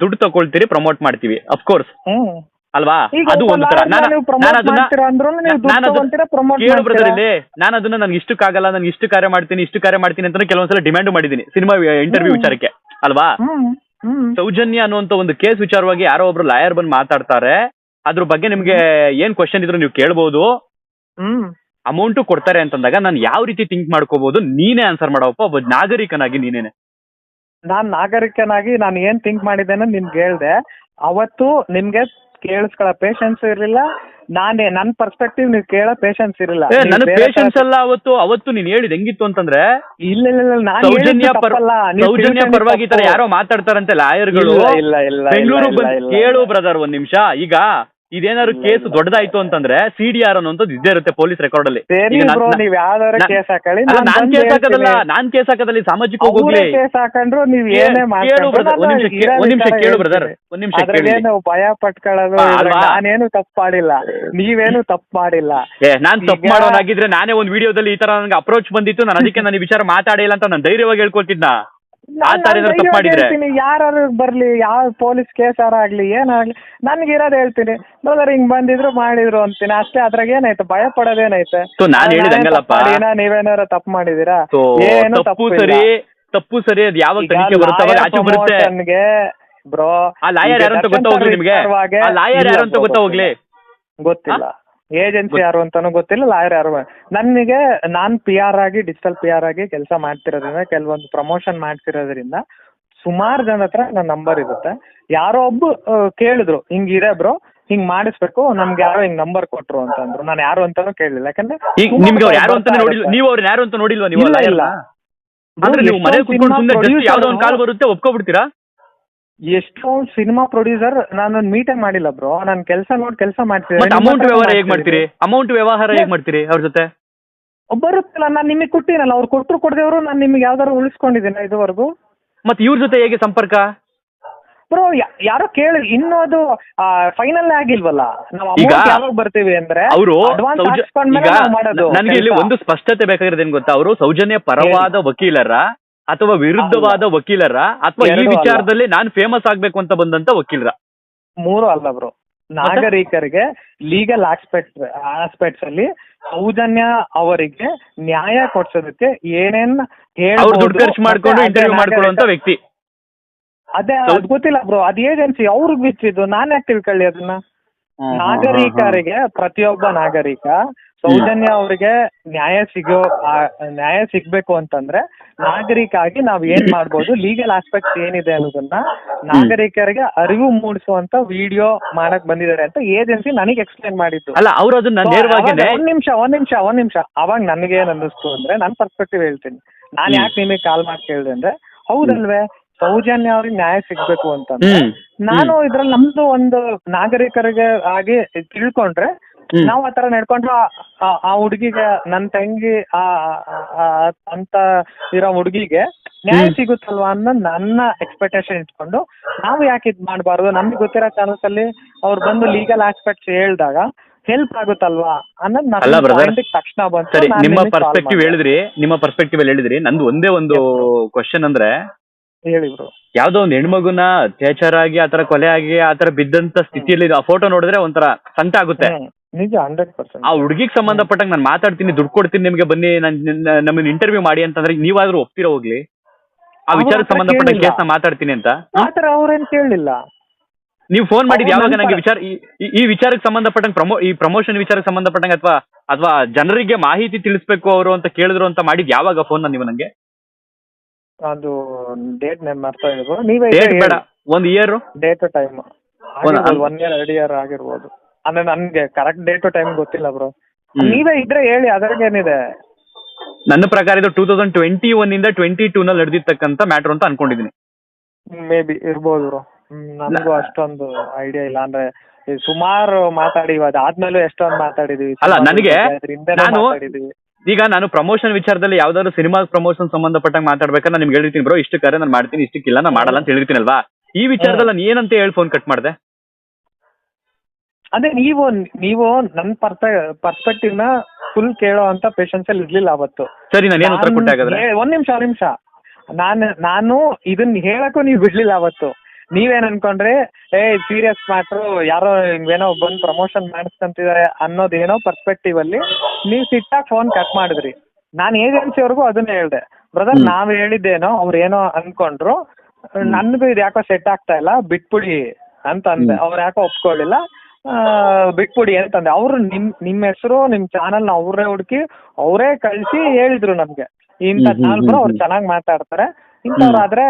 ದುಡ್ಡು ತಗೊಳ್ತೀರಿ ಪ್ರಮೋಟ್ ಮಾಡ್ತೀವಿ ಅಫ್ಕೋರ್ಸ್ ಅಲ್ವಾ? ಅದು ಒಂದು ತರ. ನಾನು ಅದನ್ನ ನನ್ಗೆ ಇಷ್ಟಕ್ಕಾಗಲ್ಲ ನನ್ಗೆ ಇಷ್ಟು ಕಾರ್ಯ ಮಾಡ್ತೀನಿ ಇಷ್ಟು ಕಾರ್ಯ ಮಾಡ್ತೀನಿ ಅಂತ ಕೆಲವೊಂದ್ಸಲ ಡಿಮ್ಯಾಂಡ್ ಮಾಡಿದೀನಿ ಸಿನಿಮಾ ಇಂಟರ್ವ್ಯೂ ವಿಚಾರಕ್ಕೆ ಅಲ್ವಾ? ಸೌಜನ್ಯ ಅನ್ನುವಂತ ಒಂದು ಕೇಸ್ ವಿಚಾರವಾಗಿ ಯಾರೋ ಒಬ್ರು ಲಾಯರ್ ಬಂದು ಮಾತಾಡ್ತಾರೆ ಅದ್ರ ಬಗ್ಗೆ ನಿಮ್ಗೆ ಏನ್ ಕ್ವಶನ್ ಇದ್ರು ನೀವು ಕೇಳ್ಬೋದು. ಅಮೌಂಟ್ ಅಮೌಂಟು ಕೊಡ್ತಾರೆ ಅಂತಂದಾಗ ನಾನು ಯಾವ ರೀತಿ ಥಿಂಕ್ ಮಾಡ್ಕೋಬಹುದು ನೀನೇ ಆನ್ಸರ್ ಮಾಡಪ್ಪ ಒಬ್ಬ ನಾಗರಿಕನಾಗಿ ನೀನೇನೆ. ನಾನ್ ನಾಗರಿಕನಾಗಿ ನಾನು ಏನ್ ಥಿಂಕ್ ಮಾಡಿದ್ದೇನೆ ನಿಮ್ಗೆ ಹೇಳ್ದೆ. ಅವತ್ತು ನಿಮ್ಗೆ ಕೇಳಿಸ್ಕೊಳ್ಳೋ ಪೇಷನ್ಸ್ ಇರ್ಲಿಲ್ಲ. ನಾನೇ ನನ್ ಪರ್ಸ್ಪೆಕ್ಟಿವ್ ನೀವು ಕೇಳೋ ಪೇಷನ್ಸ್ ಇರಲಿಲ್ಲ. ಏ ನನಗೆ ಪೇಷನ್ಸ್ ಎಲ್ಲ ಅವತ್ತು ಅವತ್ತು ನೀನ್ ಹೇಳಿದ್ ಹೆಂಗಿತ್ತು ಅಂತಂದ್ರೆ ಇಲ್ಲ ಇಲ್ಲ ಇಲ್ಲ ನಾನ್ ಸೌಜನ್ಯ ಪರ ಸೌಜನ್ಯ ಪರವಾಗಿ ಈ ತರ ಯಾರೋ ಮಾತಾಡ್ತಾರಂತೆ ಲಾಯರ್ಗಳು. ಇಲ್ಲ ಇಲ್ಲ ಇಲ್ಲ ಬೆಂಗಳೂರು ಇಲ್ಲ, ಬಂದು ಇಲ್ಲ, ಕೇಳು ಬ್ರದರ್ ಒಂದ್ ನಿಮಿಷ. ಈಗ ಇದೇನಾದ್ರು ಕೇಸ್ ದೊಡ್ಡದಾಯ್ತು ಅಂತಂದ್ರೆ ಸಿ ಡಿ ಆರ್ ಇದ್ದೇ ಇರುತ್ತೆ ಪೊಲೀಸ್ ರೆಕಾರ್ಡ್ ಅಲ್ಲಿ. ಸರಿ ಈಗ ನಾನ್- ಬ್ರೋ ನೀವ್ ಯಾವ್ದಾರ ನಾ- ಕೇಸ್ ಹಾಕೊಳ್ಳಿ. ಅಲ್ಲ ನಾನ್ ಕೇಸ್ ಹಾಕೋದಲ್ಲ ನಾನ್ ಕೇಸ್ ಹಾಕೋದಲ್ಲಿ ಸಾಮಾಜಿಕ ಹೋಗ್ಲಿ ಕೇಸ್ ಹಾಕೊಂಡ್ರು ನೀವ್ ಕೇ- ಏನೇ ಕೇಳು brother, ಒಂದ್ ನಿಮಿಷ ಕೇ- ಒಂದ್ ನಿಮಿಷ ಕೇಳು ಬ್ರದರ್. ಒಂದ್ ನಿಮಿಷ ಕೇಳಿ. ಭಯ ಪಟ್ಕೊಳ್ಳೋದು ಹಾ, ಇದ್ರಾಗ ಅಲ್ವಾ? ನಾನೇನು ತಪ್ಪು ಮಾಡಿಲ್ಲ. ನೀವೇನು ತಪ್ಪು ಮಾಡಿಲ್ಲ. ಏ ನಾನ್ ತಪ್ಪು ಈಗ- ಮಾಡೋನಾಗಿದ್ರೆ ನಾನೇ ಒಂದ್ ವಿಡಿಯೋದಲ್ಲಿ ಈ ತರ ನನಗೆ ಅಪ್ರೋಚ್ ಬಂದಿತ್ತು ನಾನು ಅದಕ್ಕೆ ನಾನು ಈ ವಿಚಾರ ಮಾತಾಡಿಲ್ಲ ಅಂತ ನಾನು ಧೈರ್ಯವಾಗಿ ಹೇಳ್ಕೊಳ್ತಿದ್ನ? ಆ ತರ ಏನಾದ್ರು ತಪ್ಪು ಮಾಡಿದ್ರೆ? ಯಾರು ಬರ್ಲಿ ಯಾವ ಪೊಲೀಸ್ ಕೇಸ್ ಆಗ್ಲಿ ಏನಾಗ್ಲಿ ನನ್ಗೆ ಇರೋದ್ ಹೇಳ್ತೀನಿ. ಬ್ರದರ್ ಹಿಂಗ್ ಬಂದಿದ್ರು ಮಾಡಿದ್ರು ಅಂತೀನಿ. ಅಷ್ಟೇ ಅದ್ರಾಗ ಏನಾಯ್ತು? ಭಯ ಪಡೋದೇನೈತೆ ಸೊ ನಾನ್ ಹೇಳಿದ ಹಂಗಲ್ಲಪ್ಪ. ತಪ್ಪು ಮಾಡಿನಾ? ನೀವೇನಾರ ತಪ್ಪು ಮಾಡಿದೀರಾ? ಸೊ ಏನು ತಪ್ಪು ಸರಿ ತಪ್ಪು ಸರಿ ಅದು ಯಾವಾಗ ಈಗ ತನಿಖೆ ಬರುತ್ತೆ ಅವಾಗ ಆಚೆ ಬರುತ್ತೆ. ನನ್ಗೆ ಬ್ರೋ ಆ ಲಾಯರ್ ಯಾರು ಅಂತ ನಿಮ್ಗೆ? ಆ ಲಾಯರ್ ಯಾರು ಅಂತ ಗೊತ್ತಾಗ್ಲಿ? ಗೊತ್ತಿಲ್ಲ. ಏಜೆನ್ಸಿ ಯಾರು ಅಂತಾನು ಗೊತ್ತಿಲ್ಲ ಲಾಯರ್ ಯಾರು ನನಗೆ ನಾನ್ ಪಿ ಆರ್ ಆಗಿ ಡಿಜಿಟಲ್ ಪಿ ಆರ್ ಆಗಿ ಕೆಲಸ ಮಾಡ್ತಿರೋದ್ರಿಂದ ಕೆಲವೊಂದು ಪ್ರಮೋಷನ್ ಮಾಡ್ತಿರೋದ್ರಿಂದ ಸುಮಾರು ಜನ ಹತ್ರ ನನ್ನ ನಂಬರ್ ಇರುತ್ತೆ. ಯಾರೋ ಒಬ್ಬ ಕೇಳಿದ್ರು ಕೇಳಿದ್ರು ಇದೆ ಬ್ರೋ ಹಿಂಗ್ ಮಾಡಿಸ್ಬೇಕು ನಮ್ಗೆ ಯಾರೋ ಹಿಂಗ್ ನಂಬರ್ ಕೊಟ್ರು ಅಂತಂದ್ರು. ನಾನು ಯಾರು ಅಂತಾನು ಕೇಳಿಲ್ಲ ಯಾಕಂದ್ರೆ ಈಗ ನಿಮ್ಗೆ ಅವ್ರು ಯಾರು ಅಂತ ನೋಡಿಲ್ಲ ನೀವು ಅವ್ರು ಯಾರು ಅಂತ ನೋಡಿಲ್ವಾ ನೀವು ಇಲ್ಲ, ಇಲ್ಲ. ಅಂದ್ರೆ ನೀವು ಮನೆ ಕುತ್ಕೊಂಡು ಸುಮ್ಮನೆ ಯಾವ್ದೋ ಒಂದು ಕಾಲ್ ಬರುತ್ತೆ ಒಪ್ಕೊಬಿಡ್ತೀರಾ? ಎಷ್ಟೋ ಸಿನಿಮಾ ಪ್ರೊಡ್ಯೂಸರ್ ನಾನು ಮೀಟೇ ಮಾಡಿಲ್ಲ ಬ್ರೋ ನಾನು ಕೆಲಸ ನೋಡಿ ಕೆಲಸ ಮಾಡ್ತೀನಿ ಅಮೌಂಟ್ ವ್ಯವಹಾರ ಹೇಗ್ ಮಾಡ್ತೀರಿ? ಅಮೌಂಟ್ ವ್ಯವಹಾರ ಹೇಗ್ ಮಾಡ್ತೀರಿ ಅವ್ರ ಜೊತೆ? ಬರುತ್ತಲ್ಲ ನಾನು ನಿಮಗೆ ಕೊಟ್ಟಿನಲ್ಲ. ಅವ್ರು ಕೊಟ್ಟರು ಕೊಡದೇವ್ರು ನಾನು ನಿಮಗೆ ಯಾವ್ದಾದ್ರು ಉಳಿಸ್ಕೊಂಡಿದ್ದೀನಿ ಇದುವರೆಗೂ. ಮತ್ತೆ ಇವ್ರ ಜೊತೆ ಹೇಗೆ ಸಂಪರ್ಕ? ಬ್ರೋ ಯಾರೋ ಕೇಳಿ ಇನ್ನೂ ಅದು ಫೈನಲ್ ಆಗಿಲ್ವಲ್ಲ? ನಾವು ಯಾವಾಗ ಬರ್ತೀವಿ ಅಂದ್ರೆ ಅವರು ನನಗೆ ಇಲ್ಲಿ ಒಂದು ಸ್ಪಷ್ಟತೆ ಬೇಕಾಗಿರೋದೇನು ಗೊತ್ತಾ? ಅವರು ಸೌಜನ್ಯ ಪರವಾದ ವಕೀಲರ ಅಥವಾ ವಿರುದ್ಧವಾದ ವಕೀಲರ ಅಥವಾ ಈ ಎರಡೂ ಅಲ್ಲ. ವಿಚಾರದಲ್ಲಿ ನಾನು ಫೇಮಸ್ ಆಗ್ಬೇಕು ಅಂತ ಬಂದಂತ ವಕೀಲರ? ಮೂರು ಅಲ್ಲ ಬ್ರೋ. ನಾಗರಿಕರಿಗೆ ಲೀಗಲ್ ಆಸ್ಪೆಕ್ಟ್ ಆಸ್ಪೆಕ್ಟ್ಸ್ ಅಲ್ಲಿ ಸೌಜನ್ಯ ಅವರಿಗೆ ನ್ಯಾಯ ಕೊಡ್ಸೋದಕ್ಕೆ ಏನೇನ್ ಅವ್ರು ದುಡ್ಡು ಖರ್ಚು ಮಾಡ್ಕೊಂಡು ಮತ್ತೆ ಇಂಟರ್ವ್ಯೂ ಮಾಡ್ಕೊಳ್ಳುವಂತ ನಾಗರಿಕ- ವ್ಯಕ್ತಿ. ಅದೇ ಅದ್ ಗೊತ್ತಿಲ್ಲ ಬ್ರೋ. ಅದ್ ಏಜೆನ್ಸಿ ಅವ್ರಿಗೆ ಬಿಚ್ಚಿದ್ದು. ನಾನ್ ಯಾಕೆ ತಿಳ್ಕೊಳ್ಳಿ ಅದನ್ನ? ನಾಗರಿಕರಿಗೆ ಪ್ರತಿಯೊಬ್ಬ ನಾಗರಿಕ ಸೌಜನ್ಯ ಅವರಿಗೆ ನ್ಯಾಯ ಸಿಗೋ ನ್ಯಾಯ ಸಿಗ್ಬೇಕು ಅಂತಂದ್ರೆ ನಾಗರಿಕ ಆಗಿ ನಾವ್ ಏನ್ ಮಾಡ್ಬೋದು ಲೀಗಲ್ ಆಸ್ಪೆಕ್ಟ್ ಏನಿದೆ ಅನ್ನೋದನ್ನ ನಾಗರಿಕರಿಗೆ ಅರಿವು ಮೂಡಿಸುವಂತ ವಿಡಿಯೋ ಮಾಡಕ್ ಬಂದಿದ್ದಾರೆ ಅಂತ ಏಜೆನ್ಸಿ ನನಗೆ ಎಕ್ಸ್ಪ್ಲೇನ್ ಮಾಡಿದ್ದು. ಅಲ್ಲ ಅವ್ರು ಅದನ್ನ ನೇರವಾಗಿನೇ ಒಂದ್ ನಿಮಿಷ ಒಂದ್ ನಿಮಿಷ ಒಂದ್ ನಿಮಿಷ. ಅವಾಗ ನನಗೆ ಏನ್ ಅನ್ನಿಸ್ತು ಅಂದ್ರೆ ನನ್ನ ಪರ್ಸ್ಪೆಕ್ಟಿವ್ ಹೇಳ್ತೀನಿ. ನಾನ್ ಯಾಕೆ ನಿಮಗೆ ಕಾಲ್ ಮಾಡಿ ಕೇಳಿದೆ ಅಂದ್ರೆ ಹೌದಲ್ವೇ ಸೌಜನ್ಯ ಅವ್ರಿಗೆ ನ್ಯಾಯ ಸಿಗ್ಬೇಕು ಅಂತಂದ್ರೆ ನಾನು ಇದ್ರಲ್ಲಿ ನಮ್ದು ಒಂದು ನಾಗರಿಕರಿಗೆ ಆಗಿ ತಿಳ್ಕೊಂಡ್ರೆ ನಾವು ಆತರ ನಡ್ಕೊಂಡ್ರೆ ಆ- ಹುಡುಗಿಗೆ ನನ್ ತಂಗಿ ಆ ಆ- ಆ- ಅಂತ ಇರೋ ಹುಡುಗಿಗೆ ನ್ಯಾಯ ಸಿಗುತ್ತಲ್ವಾ ಅನ್ನೋ ನನ್ನ ಎಕ್ಸ್ಪೆಕ್ಟೇಷನ್ ಇಟ್ಕೊಂಡು ನಾವು ಯಾಕೆ ಇದ್ ಮಾಡಬಾರ್ದು? ನಮ್ಗೆ ಗೊತ್ತಿರೋ ಚಾನಲ್ಸ್ ಅಲ್ಲಿ ಅವ್ರು ಬಂದು ಲೀಗಲ್ ಆಸ್ಪೆಕ್ಟ್ಸ್ ಹೇಳ್ದಾಗ ಹೆಲ್ಪ್ ಆಗುತ್ತಲ್ವಾ ಅನ್ನೋದು ಅಲ್ಲ ನನ್ನ brother. mind ತಕ್ಷಣ ಬಂತು. ಸರಿ ನಾನ್ ನಿಮ್ಮ ನಿಮ್ಗೆ call ಪರ್ಸ್ಪೆಕ್ಟಿವ್ ಮಾಡ್ದೆ. ಹೇಳಿದ್ರಿ ನಿಮ್ಮ ಪರ್ಸ್ಪೆಕ್ಟಿವ್ ಅಲ್ಲಿ ಹೇಳಿದ್ರಿ. ನಂದು ಒಂದೇ ಒಂದು ಕ್ವಶನ್ ಅಂದ್ರೆ ಹೇಳಿ ಬ್ರೋ ಯಾವ್ದೋ ಒಂದ್ ಹೆಣ್ಮಗುನ ಅತ್ಯಾಚಾರ ಆಗಿ ಆತರ ಕೊಲೆ ಆಗಿ ಆತರ ಬಿದ್ದಂತ ಸ್ಥಿತಿಯಲ್ಲಿ ಆ ಫೋಟೋ ನೋಡಿದ್ರೆ ಒಂಥರ ಸಂತ ಆಗುತ್ತೆ. ನಿಜ ಹಂಡ್ರೆಡ್ ಪರ್ಸೆಂಟ್ ಆ ಹುಡುಗಿಗೆ ಸಂಬಂಧಪಟ್ಟಂಗೆ ನಾನು ಮಾತಾಡ್ತೀನಿ ದುಡ್ಡು ಕೊಡ್ತೀನಿ ನಿಮ್ಗೆ ಬನ್ನಿ ನಾನು ನಮ್ಮನ್ನ ಇಂಟರ್ವ್ಯೂ ಮಾಡಿ ಅಂತಂದ್ರೆ ನೀವಾದ್ರೂ ಒಪ್ತಿರೋ ಹೋಗ್ಲಿ? ಆ ವಿಚಾರಕ್ಕೆ ಸಂಬಂಧಪಟ್ಟ ಕೇಸ್ ಕೇಸ್ನ ಮಾತಾಡ್ತೀನಿ ಅಂತ. ಆತರ ಅವ್ರೇನ್ ಕೇಳಲಿಲ್ಲ ನೀವು ಫೋನ್ ಮಾಡಿದ್ ಯಾವಾಗ ನಂಗೆ ವಿಚಾರ ಈ- ಈ- ಈ ವಿಚಾರಕ್ಕೆ ಸಂಬಂಧಪಟ್ಟಂಗೆ ಪ್ರಮೋ ಈ ಪ್ರಮೋಷನ್ ವಿಚಾರಕ್ಕೆ ಸಂಬಂಧಪಟ್ಟಂಗೆ ಅಥವಾ ಅಥವಾ ಜನರಿಗೆ ಮಾಹಿತಿ ತಿಳಿಸ್ಬೇಕು ಅವರು ಅಂತ ಕೇಳಿದ್ರು ಅಂತ ಮಾಡಿದ್ ಯಾವಾಗ ಫೋನ್ ನೀವು ನಂಗೆ? ಅದು ಡೇಟ್ ನೇಮ್ ಮರ್ತಾ ಇದ್ರು ನೀವೇ ಡೇಟ್ ಬೇಡ. ಒಂದ್ year date time one year ಎರಡು ಇಯರ್ ಆಗಿರ್ಬೋದು. ಅಂದ್ರೆ ನನ್ಗೆ ಕರೆಕ್ಟ್ ಡೇಟ್ ಟೈಮ್ ಗೊತ್ತಿಲ್ಲ ಬ್ರೋ ನೀವೇ ಇದ್ರೆ ಹೇಳಿ ಅದ್ರಾಗೇನಿದೆ ನನ್ನ ಪ್ರಕಾರ ಇದು ಟೂ ತೌಸಂಡ್ ಟ್ವೆಂಟಿ ಒನ್ ಇಂದ ಟ್ವೆಂಟಿ ಟೂ ನಲ್ಲಿ ನಡೆದಿರ್ತಕ್ಕಂಥ ಮ್ಯಾಟರ್ ಅಂತ ಅನ್ಕೊಂಡಿದ್ದೀನಿ ಮೇ ಬಿ ಇರ್ಬೋದು ಬ್ರೋ ನನಗೂ ಅಷ್ಟೊಂದು ಐಡಿಯಾ ಇಲ್ಲ. ಅಂದ್ರೆ ಸುಮಾರು ಮಾತಾಡಿ ಆದ್ಮೇಲೆ ಎಷ್ಟೊಂದು ಮಾತಾಡಿದೀವಿ. ಅಲ್ಲ, ನನಗೆ ನಾನು- ಮಾತಾಡಿದೀವಿ. ಈಗ ನಾನು ಪ್ರಮೋಷನ್ ವಿಚಾರದಲ್ಲಿ ಯಾವ್ದಾದ್ರು ಸಿನಿಮಾ ಪ್ರಮೋಷನ್ ಸಂಬಂಧಪಟ್ಟಾಗ ಮಾತಾಡ್ಬೇಕಾದ್ರೆ ನಾನು ನಿಮ್ಗೆ ಹೇಳಿರ್ತೀನಿ ಬ್ರೋ ಇಷ್ಟು ಕರೆ ನಾನು ಮಾಡ್ತೀನಿ ಇಷ್ಟಕ್ಕಿಲ್ಲ ನಾನು ಮಾಡಲ್ಲ ಅಂತ ಹೇಳಿರ್ತೀನಲ್ವಾ? ಈ ವಿಚಾರದಲ್ಲಿ ನಾನು ಏನಂತ ಹೇಳಿ ಫೋನ್ ಕಟ್ ಮಾಡಿದೆ? ಅದೇ ನೀವು ನೀವು ನನ್ನ ಪರ್ಸ ಪರ್ಸ್ಪೆಕ್ಟಿವ್ನ ಫುಲ್ ಕೇಳೋ ಅಂತ ಪೇಷನ್ಸ್ ಅಲ್ಲಿ ಇರ್ಲಿಲ್ಲ ಅವತ್ತು. ಸರಿ ನಾನು ಏನು ಉತ್ತರ ಕೊಟ್ಟೆ ಹಾಗಾದ್ರೆ? ಹೇ- ಒಂದ್ ನಿಮಿಷ ಒಂದ್ ನಿಮಿಷ. ನಾನು ನಾನು ಇದನ್ನ ಹೇಳಕ್ಕೂ ನೀವು ಬಿಡ್ಲಿಲ್ಲ ಅವತ್ತು. ನೀವೇನ್ ಅನ್ಕೊಂಡ್ರಿ? ಏ ಸೀರಿಯಸ್ ಮ್ಯಾಟ್ರು ಯಾರೋ ಹಿಂಗೇನೋ ಬಂದು ಪ್ರಮೋಷನ್ ಮಾಡಿಸ್ಕೊಂತಿದ್ದಾರೆ ಅನ್ನೋದೇನೋ ಪರ್ಸ್ಪೆಕ್ಟಿವ್ ಅಲ್ಲಿ ನೀವು ಸಿಟ್ಟಾಗಿ ಫೋನ್ ಕಟ್ ಮಾಡಿದ್ರಿ. ನಾನು ಏಜೆನ್ಸಿಯವ್ರಿಗೂ ಅದನ್ನೇ ಹೇಳ್ದೆ. ಬ್ರದರ್ ನಾವು ಹೇಳಿದ್ದೇನೋ ಅವ್ರು ಏನೋ ಅನ್ಕೊಂಡ್ರು. ನನ್ಗೂ ಇದು ಯಾಕೋ ಸೆಟ್ ಆಗ್ತಾ ಇಲ್ಲ ಬಿಟ್ಬಿಡಿ ಅಂತ ಅಂದೆ. ಅವ್ರು ಯಾಕೋ ಒಪ್ಕೊಳ್ಳಿಲ್ಲ ಬಿಟ್ಬಿಡಿ ಅಂತಂದೆ ಅವರು ನಿಮ್ ನಿಮ್ ಹೆಸರು ನಿಮ್ ಚಾನಲ್ ಅವರೇ ಹುಡುಕಿ ಅವರೇ ಕಳಿಸಿ ಹೇಳಿದ್ರು ನಮ್ಗೆ. ಇಂಥ ಚಾನಲ್ ಅವ್ರು. ಚೆನ್ನಾಗಿ ಮಾತಾಡ್ತಾರೆ. ಇಂಥವ್ರಾದ್ರೆ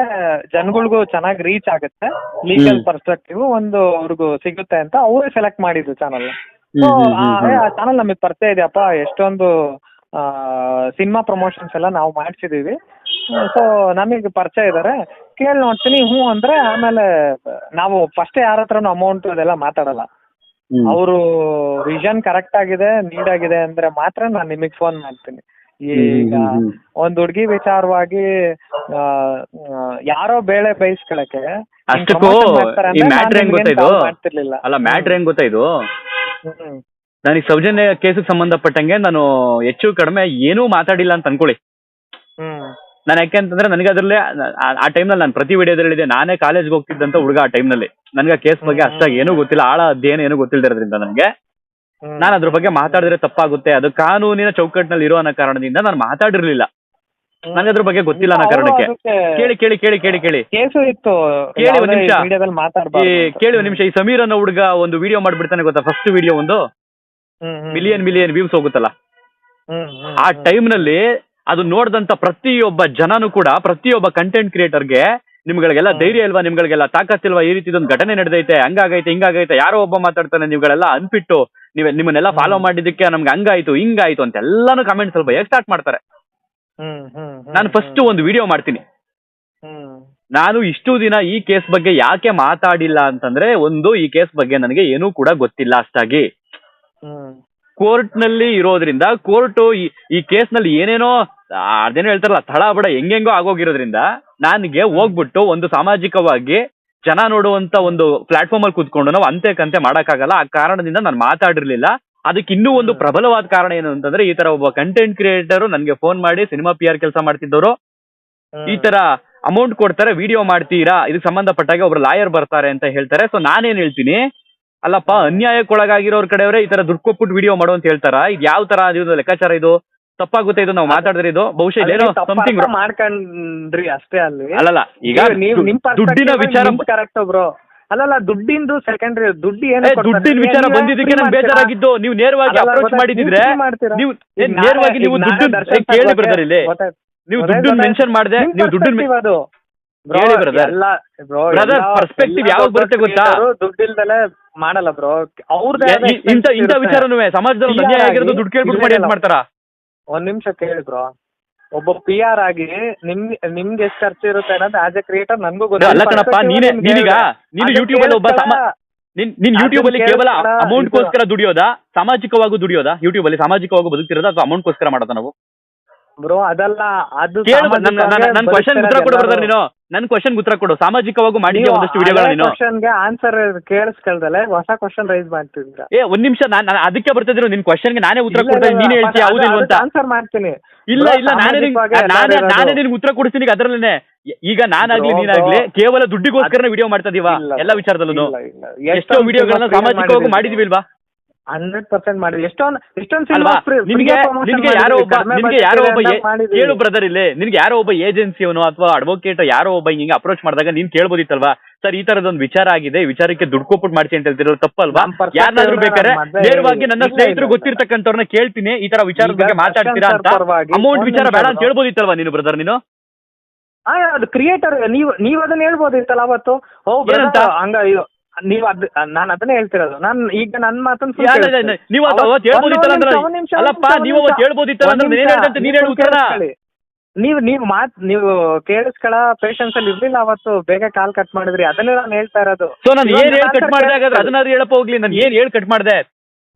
ಜನಗಳಿಗೂ ಚೆನ್ನಾಗಿ ರೀಚ್ ಆಗುತ್ತೆ. ಲೀಗಲ್. ಪರ್ಸ್ಪೆಕ್ಟಿವ್ ಒಂದು ಅವ್ರಿಗೂ ಸಿಗುತ್ತೆ ಅಂತ ಅವರೇ ಸೆಲೆಕ್ಟ್ ಮಾಡಿದ್ರು ಚಾನಲ್ ಸೊ. ಆ ಚಾನಲ್ ನಮಗೆ ಪರಿಚಯ ಇದೆಯಪ್ಪ. ಎಷ್ಟೊಂದು ಸಿನಿಮಾ ಪ್ರಮೋಷನ್ಸ್ ಎಲ್ಲ ನಾವು ಮಾಡಿಸಿದೀವಿ. ಸೊ ನಮಗೆ ಪರಿಚಯ ಇದ್ದಾರೆ ಕೇಳಿ ನೋಡ್ತೀನಿ. ಹ್ಞೂ ಅಂದ್ರೆ ಆಮೇಲೆ ನಾವು ಫಸ್ಟ್ ಯಾರ ಹತ್ರನೂ ಅಮೌಂಟ್ ಅದೆಲ್ಲ ಮಾತಾಡಲ್ಲ. ಅವರು ವಿಷನ್ ಕರೆಕ್ಟ್ ಆಗಿದೆ ನೀಡ್ ಆಗಿದೆ ಅಂದ್ರೆ ಮಾತ್ರ ನಾನು ನಿಮಗೆ ಫೋನ್ ಮಾಡ್ತೀನಿ. ಈಗ. ಒಂದ್ ಹುಡುಗಿ ವಿಚಾರವಾಗಿ ಯಾರೋ ಬೇಳೆ ಬೇಯಿಸ್ಕೊಳಕ್ಕೆ ಅಷ್ಟಕ್ಕೂ ಈ ಮ್ಯಾಟ್ರ್ ನಿಮ್ಗೇನ್ ಗೊತ್ತಾ ಇದು? ಮಾಡ್ತಿರ್ಲಿಲ್ಲ. ಅಲ್ಲ ಮ್ಯಾಟ್ರ್ ಹೆಂಗ್ ಗೊತ್ತಾ ಇದು? ನನಗೆ ಸೌಜನ್ಯ ಕೇಸಿಗೆ ಸಂಬಂಧಪಟ್ಟಂಗೆ ನಾನು ಹೆಚ್ಚು ಕಡಿಮೆ ಏನೂ ಮಾತಾಡಿಲ್ಲ ಅಂತ ಅನ್ಕೊಳ್ಳಿ. ನಾನು ಯಾಕೆ ಅಂತಂದ್ರೆ ನನಗೆ ಅದರಲ್ಲೇ ಆ ಟೈಮ್ನಲ್ಲಿ ನಾನು ಪ್ರತಿ ವಿಡಿಯೋದಲ್ಲಿ ಇದೆ ನಾನೇ ಕಾಲೇಜ್ಗೆ ಹೋಗ್ತಿದ್ದಂತ ಹುಡುಗ ಆ ಟೈಮ್ನಲ್ಲಿ ನನಗೆ ಆ ಕೇಸ್ ಬಗ್ಗೆ. ಅಷ್ಟಾಗಿ ಏನೂ ಗೊತ್ತಿಲ್ಲ. ಆಳ ಅಧ್ಯಯನ ಏನೂ ಗೊತ್ತಿಲ್ಲದಿರೋದ್ರಿಂದ ನನಗೆ. ನಾನು ಅದ್ರ ಬಗ್ಗೆ ಮಾತಾಡಿದ್ರೆ ತಪ್ಪಾಗುತ್ತೆ. ಅದು ಕಾನೂನಿನ ಚೌಕಟ್ಟಿನಲ್ಲಿ ಇರೋ ಅನ್ನೋ ಕಾರಣದಿಂದ ನಾನು ಮಾತಾಡಿರ್ಲಿಲ್ಲ. ನನಗೆ ಅದ್ರ ಬಗ್ಗೆ ಗೊತ್ತಿಲ್ಲ ಅನ್ನೋ ಕಾರಣಕ್ಕೆ. ಕೇಳಿ ಕೇಳಿ ಕೇಳಿ ಕೇಳಿ ಕೇಳಿ. ಕೇಸು ಇತ್ತು. ಕೇಳಿ ಒಂದ್ ನಿಮಿಷ. ಈ ಕೇಳಿ ಒಂದ್ ನಿಮಿಷ. ಈ ಸಮೀರ್ ಅನ್ನೋ ಹುಡುಗ ಒಂದು ವಿಡಿಯೋ ಮಾಡ್ಬಿಡ್ತಾನೆ ಗೊತ್ತಾ? ಫಸ್ಟ್ ವಿಡಿಯೋ ಒಂದು? ಮಿಲಿಯನ್ ಮಿಲಿಯನ್ ವ್ಯೂಸ್ ಹೋಗುತ್ತಲ್ಲ? ಆ ಟೈಮ್ನಲ್ಲಿ ಅದು ನೋಡಿದಂತ ಪ್ರತಿಯೊಬ್ಬ ಜನನು ಕೂಡ ಪ್ರತಿಯೊಬ್ಬ ಕಂಟೆಂಟ್ ಕ್ರಿಯೇಟರ್ಗೆ ನಿಮ್ಗಳಿಗೆಲ್ಲ ಧೈರ್ಯ ಇಲ್ವಾ? ನಿಮ್ಗಳಿಗೆಲ್ಲ ತಾಕತ್ತಿಲ್ವಾ ಈ ರೀತಿ ಒಂದು ಘಟನೆ ನಡೆದೈತೆ ಹಂಗಾಗೈತೆ ಹಿಂಗಾಗೈತೆ ಯಾರೋ ಒಬ್ಬ ಮಾತಾಡ್ತಾನೆ ನೀವುಗಳೆಲ್ಲ ಅನ್ಪಿಟ್ಟು ನೀವೇ ನಿಮ್ಮನ್ನೆಲ್ಲ ಫಾಲೋ ಮಾಡಿದಕ್ಕೆ ಮಾಡಿದ್ದಕ್ಕೆ ನಮ್ಗೆ ಹಂಗಾಯ್ತು ಹಿಂಗಾಯ್ತು ಅಂತ ಎಲ್ಲಾನು ಕಮೆಂಟ್ ಸ್ವಲ್ಪ ಹೇಗೆ ಸ್ಟಾರ್ಟ್ ಮಾಡ್ತಾರೆ? ನಾನು ಫಸ್ಟ್ ಒಂದು ವಿಡಿಯೋ ಮಾಡ್ತೀನಿ. ನಾನು ಇಷ್ಟು ದಿನ ಈ ಕೇಸ್ ಬಗ್ಗೆ ಯಾಕೆ ಮಾತಾಡಿಲ್ಲ ಅಂತಂದ್ರೆ ಒಂದು ಈ ಕೇಸ್ ಬಗ್ಗೆ ನನಗೆ ಏನೂ ಕೂಡ ಗೊತ್ತಿಲ್ಲ ಅಷ್ಟಾಗಿ. ಕೋರ್ಟ್ನಲ್ಲಿ ಇರೋದ್ರಿಂದ ಕೋರ್ಟ್ ಈ ಕೇಸ್ನಲ್ಲಿ ಏನೇನೋ ಅದೇನೋ ಹೇಳ್ತಾರಲ್ಲ ತಳ ಬಡ ಹೆಂಗೆಂಗೋ ಆಗೋಗಿರೋದ್ರಿಂದ ನನಗೆ ಹೋಗ್ಬಿಟ್ಟು ಒಂದು ಸಾಮಾಜಿಕವಾಗಿ ಜನ ನೋಡುವಂತ ಒಂದು ಪ್ಲಾಟ್ಫಾರ್ಮ್ ಅಲ್ಲಿ ಕೂತ್ಕೊಂಡು ನಾವು ಅಂತೆ ಕಂತೆ ಮಾಡಕ್ಕಾಗಲ್ಲ. ಆ ಕಾರಣದಿಂದ ನಾನು ಮಾತಾಡಿರ್ಲಿಲ್ಲ. ಅದಕ್ಕೆ ಇನ್ನೂ ಒಂದು ಪ್ರಬಲವಾದ ಕಾರಣ ಏನು ಅಂತಂದ್ರೆ ಈ ತರ ಒಬ್ಬ ಕಂಟೆಂಟ್ ಕ್ರಿಯೇಟರ್ ನನಗೆ ಫೋನ್ ಮಾಡಿ ಸಿನಿಮಾ ಪಿ ಆರ್ ಕೆಲಸ ಮಾಡ್ತಿದ್ದವರು ಈ ತರ ಅಮೌಂಟ್ ಕೊಡ್ತಾರೆ ವಿಡಿಯೋ ಮಾಡ್ತೀರಾ ಇದಕ್ಕೆ ಸಂಬಂಧಪಟ್ಟಾಗ ಒಬ್ರು ಲಾಯರ್ ಬರ್ತಾರೆ ಅಂತ ಹೇಳ್ತಾರೆ. ಸೊ ನಾನೇನ್ ಹೇಳ್ತೀನಿ ಅಲ್ಲಪ್ಪ ಅನ್ಯಾಯಕ್ಕೊಳಗಾಗಿರೋರ್ ಕಡೆಯವರೇ ಈ ತರ ದುಡ್ಡು ಕೊಟ್ಬಿಟ್ಟು ವಿಡಿಯೋ ಮಾಡು ಅಂತ ಹೇಳ್ತಾರ? ಇದು ಯಾವ ತರ ಇದು ಲೆಕ್ಕಾಚಾರ ಇದು? ತಪ್ಪಾಗುತ್ತೆ ಇದು ನಾವು ಮಾತಾಡಿದ್ರೆ ಇದು? ಬಹುಶಃ ಇಲ್ಲೇನೋ ಸಮಥಿಂಗ್ ಮಾಡ್ಕೊಂಡ್ರಿ ಅಷ್ಟೇ ಅಲ್ಲಿ. ಅಲ್ಲಲ್ಲ ಈಗ ನೀವು- ನಿಮ್ ದುಡ್ಡಿನ ವಿಚಾರ ಕರೆಕ್ಟ್ ಬ್ರೋ ಅಲ್ಲಲ್ಲ ದುಡ್ಡಿಂದು ಸೆಕೆಂಡ್ರಿ ದುಡ್ಡು ಏನೇ ದುಡ್ಡಿನ ವಿಚಾರ ಬಂದಿದ್ದಕ್ಕೆ ನಂಗೆ ಬೇಜಾರಾಗಿದ್ದು. ನೀವು ನೇರವಾಗಿ ಅಪ್ರೋಚ್ ಮಾಡಿದ್ರೆ ನೀವು ನೇರವಾಗಿ ನೀವು ದುಡ್ಡು ಕೇಳಿ ಬ್ರದರ್ ಇಲ್ಲಿ. ನೀವು ದುಡ್ಡು ಮೆನ್ಷನ್ ಮಾಡಿದೆ ನೀವು ದುಡ್ಡು ಹೇಳಿ ಬ್ರದರ್ ಎಲ್ಲ ಬ್ರೋ Brother, perspective ಯಾವಾಗ ಬರುತ್ತೆ ಗೊತ್ತಾ? ದುಡ್ಡಿಲ್ದಲೆ ಮಾಡಲ್ಲ ಬ್ರೋ ಅವ್ರದ್ದೇ ಆದ ಇಂತ ಇಂತ expense ವಿಚಾರನೂ ಸಮಾಜದಲ್ಲಿ ಒಂದು ಅನ್ಯಾಯ ಆಗಿರೋದು ದುಡ್ಡು ಕೇಳ್ಬಿಟ್ಟು ಮಾಡಿ ಅಂತ ಮಾಡ್ತಾರ? ಒಂದ್ ನಿಮಿಷ ಕೇಳಿ ಬ್ರೋ ಒಬ್ಬ ಪಿ ಆರ್ ಆಗಿ ನಿಮ್ ನಿಮ್ಗೆ ಎಷ್ಟು ಖರ್ಚು ಇರುತ್ತೆ ಅನ್ನೋದು ಆಸ್ ಎ ಕ್ರಿಯೇಟರ್ ನನ್ಗೂ ಅಲ್ಲ ಕಣಪ್ಪ ನೀನೇ ನೀನೀಗ ನೀನು ಯೂಟ್ಯೂಬ್ ಅಲ್ಲಿ ಒಬ್ಬ ಸಮ ನಿನ್ ನಿನ್ ಯೂಟ್ಯೂಬ್ ಅಲ್ಲಿ ಕೇವಲ ಅಮೌಂಟ್ ಗೋಸ್ಕರ ದುಡಿಯೋದಾ? ಸಾಮಾಜಿಕವಾಗಿ ದುಡಿಯೋದಾ? ಯೂಟ್ಯೂಬ್ ಅಲ್ಲಿ ಸಾಮಾಜಿಕವಾಗಿ ಬದುಕ್ತಿರೋದಾ? ಅಥವಾ ಅಮೌಂಟ್ ಗೋಸ್ಕರ ಮಾಡೋದಾ ನಾವು? ಬ್ರೋ ಅದಲ್ಲ ಅದು ಕೇಳು ನನ್ನ ಕ್ವಶನ್ ಉತ್ತರ ಕೊಡ ಬ್ರದರ್ ಎಲ್ಲರೂ- ನೀನು ಕ್ವಶನ್ ಉತ್ತರ ಕೊಡು. ಸಾಮಾಜಿಕವಾಗಿ ಮಾಡಿದ್ಯಾ ಒಂದಷ್ಟು ವಿಡಿಯೋಗಳು ನೀನು? ಕ್ವಶನ್ಗೆ ಆನ್ಸರ್ ಕೇಳಿಸ್ಕೊಳ್ದಲೆ ಹೊಸ ಕ್ವಶನ್ ರೈಸ್ ಮಾಡ್ತಿದ್ರ ಏ ಒಂದ್ ನಿಮಿಷ ನಾನು ನಾನು ಅದಕ್ಕೆ ಬರ್ತಿದ್ರು. ನಿನ್ ಕ್ವಶನ್ಗೆ ನಾನೇ ಉತ್ತರ ಕೊಡ್ತೀನಿ. ನೀನೇ ಹೇಳ್ತೀಯ? ಹೌದು ಅಂತ? ಆನ್ಸರ್ ಮಾಡ್ತೀನಿ. ಇಲ್ಲ ಇಲ್ಲ ನಾನೇ ನಾನೇ ನಾನೇ. ನಿನ್ಗೆ ಉತ್ತರ ಕೊಡ್ತೀನಿ ಈಗ ಅದ್ರಲ್ಲೇನೆ. ಈಗ ನಾನಾಗ್ಲಿ ನೀನಾಗ್ಲಿ. ಕೇವಲ ದುಡ್ಡಿಗೋಸ್ಕರನೇ ವಿಡಿಯೋ ಮಾಡ್ತಾ ಇದೀವ? ಎಲ್ಲ ವಿಚಾರದಲ್ಲೂ. ಎಷ್ಟೋ ವಿಡಿಯೋಗಳನ್ನ ಸಾಮಾಜಿಕವಾಗಿ ಮಾಡಿದೀವಿ. ಮಾಡಿದಿವಿಲ್ವಾ ಹಂಡ್ರೆಡ್ ಪರ್ಸೆಂಟ್ ಮಾಡಿದ್ವಿ. ಎಷ್ಟೊಂದು ಎಷ್ಟೊಂದು ಅಲ್ವಾ? ಸಿನಿಮಾ ನಿಮ್ಗೆ ಯಾರು ಒಬ್ಬ ನಿಮಗೆ ಯಾರೋ ಒಬ್ಬ ಏ- ಕೇಳು ಬ್ರದರ್ ಇಲ್ಲಿ. ನಿನ್ಗೆ ಯಾರೋ ಒಬ್ಬ ಏಜೆನ್ಸಿಯವನು ಅಥವಾ ಅಡ್ವೊಕೇಟ್ ಯಾರೋ ಒಬ್ಬ ಹಿಂಗೆ ಅಪ್ರೋಚ್ ಮಾಡಿದಾಗ ನೀನ್ ಕೇಳ್ಬೋದಿತ್ತಲ್ವಾ? ಸರ್ ಈ ತರದೊಂದು ವಿಚಾರ ಆಗಿದೆ ಈ ವಿಚಾರಕ್ಕೆ ದುಡ್ಡು ಕೊಟ್ಬಿಟ್ಟು ಮಾಡ್ತೀನಿ ಅಂತ ಹೇಳ್ತಿರೋ ತಪ್ಪಲ್ವಾ? ನಮ್ perspective ಯಾರನ್ನಾದ್ರೂ ನ ಬೇಕಾದ್ರೆ ಮದ್ವೆ ನೇರವಾಗಿ ನನ್ನ ಇಲ್ಲ, ಸ್ನೇಹಿತರು ಇಲ್ಲ, ಗೊತ್ತಿರ್ತಕ್ಕಂಥವ್ರನ್ನ ಕೇಳ್ತೀನಿ ಈ ತರ ವಿಚಾರದ ಈಗ ಬಗ್ಗೆ ಮಾತಾಡ್ತೀರಾ ಅಂತ ಸರ್ ಪರವಾಗಿ ಅಮೌಂಟ್ ಒಂದ್ ವಿಚಾರ ನಿಮಿಷ ಬೇಡ ಅಂತ. ಹೇಳ್ಬೋದಿತ್ತಲ್ವಾ ನೀನು ಬ್ರದರ್ ನೀನು? ಆ, ಅದು ಕ್ರಿಯೇಟರ್ ನೀವು ನೀವ್ ಅದನ್ನ ಹೇಳ್ಬೋದಿತ್ತಲ್ಲ ಅವತ್ತು? ಓ ಏನಂತ? ಹಂಗ ಇದು ನೀವ್ ಅದ್ ನಾನ್ ಅದನ್ನೇ ಹೇಳ್ತಿರೋದು. ನಾನ್ ಈಗ ನನ್ ಮಾತನ್ನ ನೀವ್ ಕೇಳಿಸ್ಕೊಳ್ಳಿ. ನೀವು ಅವತ್ತು ಅವತ್ತು- ಅವತ್ತು ಹೇಳ್ಬೋದಿತ್ತಲ್ಲ ಒಂದ್ ನಿಮಿಷ, ಒಂದ್ ಅಲ್ಲಪ್ಪ ಒಂದ್ ನೀವು ಅವತ್ತು ನಿಮಿಷ. ಹೇಳ್ಬೋದಿತ್ತಲ್ಲ ಒಂದ್ ಅಂದ್ರೆ ನೀನ್ ನಿಮಿಷ, ಹೇಳ್ದಂತೆ ನೀನ್ ಹೇಳು ನೀವು ಉತ್ತರನ ಕೇಳಿಸ್ಕೊಳ್ಳಿ. ನೀವು ನೀವು ಮಾತ್ ನೀವು ಕೇಳಿಸ್ಕೊಳ ಪೇಷನ್ಸ್ ಅಲ್ಲಿ ಇರ್ಲಿಲ್ಲ ಅವತ್ತು ಬೇಗ ಕಾಲ್ ಕಟ್ ಮಾಡಿದ್ರಿ. ಅದನ್ನೇ ನಾನು ಹೇಳ್ತಾ ಇರೋದು. ಸೊ ನಾನು ಏನ್ ಹೇಳಿ ಕಟ್ ಮಾಡ್ದೆ ಹಾಗಾದ್ರೆ? ಕೇಳಿಸ್ಕೊಳ್ಳಿ. ಅದನ್ನಾದ್ರೂ ಹೇಳಪ್ಪ ಹೋಗ್ಲಿ. ನಾನು ಏನ್ ಹೇಳಿ ಕಟ್ ಮಾಡ್ದೆ?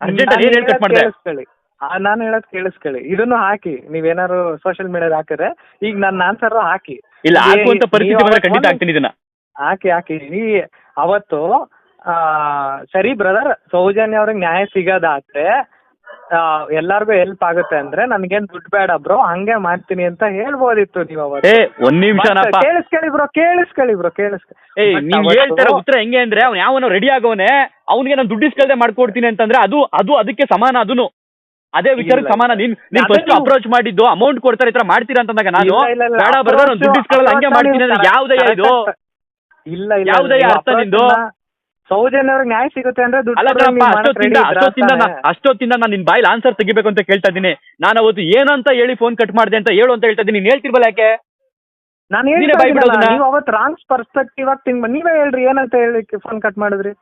ಅರ್ಜೆಂಟ್ ನಾನ್ ಏನ್ ಹೇಳಿ ಕಟ್ ಹೇಳೋದ್ ಮಾಡ್ದೆ? ಕೇಳಿಸ್ಕೊಳ್ಳಿ. ಆ, ನಾನು ಹೇಳೋದ್ ಕೇಳಿಸ್ಕೊಳ್ಳಿ. ಇದನ್ನು ಹಾಕಿ. ನೀವೇನಾದ್ರು ಸೋಷಿಯಲ್ ಮೀಡಿಯಾದ ಹಾಕಿದ್ರೆ ಈಗ ನನ್ನ ಆನ್ಸರ್ ಹಾಕಿ. ಇಲ್ಲ ಹಾಕುವಂತ ಪರಿಸ್ಥಿತಿ ಬಂದ್ರೆ ಖಂಡಿತ ಆಗ್ತೀನಿ ಇದನ್ನ. ಹಾಕಿ ಹಾಕಿ. ಈ ಅವತ್ತು ಆ, ಸರಿ ಬ್ರದರ್ ಸೌಜನ್ಯ ಅವ್ರಿಗೆ ನ್ಯಾಯ ಸಿಗೋದಾದ್ರೆ ಆ, ಎಲ್ಲಾರ್ಗು ಹೆಲ್ಪ್ ಆಗುತ್ತೆ ಅಂದ್ರೆ ನನ್ಗೇನ್ ದುಡ್ಡು ಬೇಡ ಬ್ರೋ ಹಂಗೆ ಮಾಡ್ತೀನಿ ಅಂತ ಹೇಳ್ಬೋದಿತ್ತು ನೀವು ಅವತ್ತು. ಏ ಒಂದ್ ನಿಮಿಷನಪ್ಪ ಕೇಳಿಸ್ಕೇಳಿ ಕೇಳಿಸ್ಕೊಳ್ಳಿ ಬ್ರೋ ಕೇಳಿಸ್ಕೊಳ್ಳಿ ಬ್ರೋ ಏ ನೀವ್ ಹೇಳ್ತಾರ ಉತ್ತರ ಹೆಂಗೆ ಅಂದ್ರೆ ಅವ್ನು ಯಾವನೋ ರೆಡಿ ಆಗೋನೆ ಅವ್ನಿಗೆ ನಾನು ದುಡ್ಡು ಇಸ್ಕಲ್ದೆ ಮಾಡ್ಕೊಡ್ತೀನಿ ಅಂತಂದ್ರೆ ಅದು ಅದು ಅದಕ್ಕೆ ಸಮಾನ ಅದನ್ನು ಅದೇ ವಿಚಾರಕ್ಕೆ ಇಲ್ಲ. ಸಮಾನ. ನೀನ್ ನೀನ್ ಫಸ್ಟ್ ಅಪ್ರೋಚ್ ಮಾಡಿದ್ದು ಅಮೌಂಟ್ ಕೊಡ್ತಾರೆ ಈ ತರ ಮಾಡ್ತೀರಾ ಅಂತಂದಾಗ ನಾನು. ಬೇಡ ಬರ್ದ ನಾನು ದುಡ್ಡು ಇಸ್ಕೊಳ್ಳಲ್ಲ ಹಂಗೆ ಮಾಡ್ತೀನಿ ಅಂದ್ರೆ ಯಾವ್ದಯ್ಯ ಇದು. ಇಲ್ಲ ಇಲ್ಲ ಯಾವ್ದಯ್ಯ ಅರ್ಥ ನಿಂದು? ಸೌಜನ್ಯ ಅವ್ರಿಗೆ ನ್ಯಾಯ ಸಿಗುತ್ತೆ ಅಂದ್ರೆ ದುಡ್ಡು ಅಲ್ಲ ಕೊಡೋರು ಕಣಪ್ಪ ನೀವು ಮಾಡಕ್ ಅಷ್ಟೊತ್ತಿಂದ ready ಇದ್ರಾ ಅಷ್ಟೊತ್ತಿಂದ ನಾ- ತಾನೇ? ಅಷ್ಟೊತ್ತಿಂದ ನಾನು ನಿನ್ ಬಾಯಲ್ಲಿ ಆನ್ಸರ್ ತೆಗಿಬೇಕು ಅಂತ ಕೇಳ್ತಾ ಇದ್ದೀನಿ ನಾನು ಅವತ್ತು ಏನಂತ ಹೇಳಿ ಫೋನ್ ಕಟ್ ಮಾಡಿದೆ ಅಂತ ಹೇಳು ಅಂತ ಹೇಳ್ತಾ ಇದ್ದೀನಿ ನೀನ್ ಹೇಳ್ತಿರ್ಬಲ್ಲ ಯಾಕೆ ನಾನು ನೀನೇ ಹೇಳ್ತಾ ಬಾಯ್ ಇದ್ದೀನಲ್ಲ, ಬಿಡೋದನ್ನ? ನೀವು ಅವತ್ತು ರಾಂಗ್ ಪರ್ಸ್ಪೆಕ್ಟಿವ್ ಆಗಿ ತಿಂಗ್ ನೀವೇ ಹೇಳ್ರಿ ಏನಂತ ಹೇಳಿ ಫೋನ್ ಕಟ್ ಮಾಡಿದ್ರಿ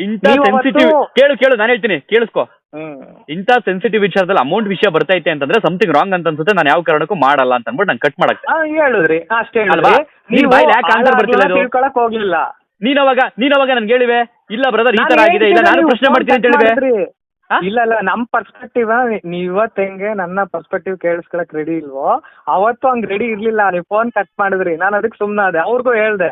ಇಂಥ ನೀವು ಅವತ್ತು- ಸೆನ್ಸಿಟಿವ್ ಕೇಳು ಕೇಳು ನಾನು ಹೇಳ್ತೀನಿ ಕೇಳಿಸ್ಕೊ ಹ್ಮ್ ಇಂಥ ಸೆನ್ಸಿಟಿವ್ ವಿಚಾರದಲ್ಲಿ ಅಮೌಂಟ್ ವಿಷಯ ಬರ್ತೈತೆ ಅಂತಂದ್ರೆ ಸಮಥಿಂಗ್ ರಾಂಗ್ ಅಂತ ಅನ್ಸುತ್ತೆ ನಾನು ಯಾವ ಕಾರಣಕ್ಕೂ ಮಾಡಲ್ಲ ಅಂತ ಅನ್ಬಿಟ್ಟು ನಾನು ಕಟ್ ಮಾಡಕ್ಕೆ ಆ, ಹೇಳಿದ್ರಿ ಅಷ್ಟೇ ಅಲ್ವಾ? ಹೇಳಿದ್ರಿ ನೀನ್ ನೀವು ಬಾಯ್ಲಿ ಯಾಕೆ answer ಬರ್ತಿಲ್ಲ ಇದು? ತಿಳ್ಕೊಳಕ್ ಹೋಗ್ಲಿಲ್ಲ ನೀನ್ ಅವಾಗ ನೀನ್ ಅವಾಗ ನನ್ಗೆ ಹೇಳಿವೆ ಇಲ್ಲ ಬ್ರದರ್ ಈ ನಾನು ತರ ಆಗಿದೆ ಇಲ್ಲ ನಾನು ನೀವು ಪ್ರಶ್ನೆ phone ಮಾಡ್ತೀನಿ ಅಂತ cut ಹೇಳಿವೆ ಮಾಡಿದ್ರಿ. ಹಾ? ಇಲ್ಲ ಇಲ್ಲ ನಮ್ ಪರ್ಸ್ಪೆಕ್ಟಿವ್ ನೀ ಇವತ್ ಹೆಂಗೆ ನನ್ನ ಪರ್ಸ್ಪೆಕ್ಟಿವ್ ಕೇಳಿಸ್ಕೊಳಕ್ ರೆಡಿ ಇಲ್ವೋ ಅವತ್ತು ಹಂಗ್ ರೆಡಿ ಇರ್ಲಿಲ್ಲ ನೀವ್ ಫೋನ್ ಕಟ್ ಮಾಡಿದ್ರಿ ನಾನು ಅದಕ್ಕೆ ಸುಮ್ನಾದೆ ಅವ್ರಿಗೂ ಹೇಳ್ದೆ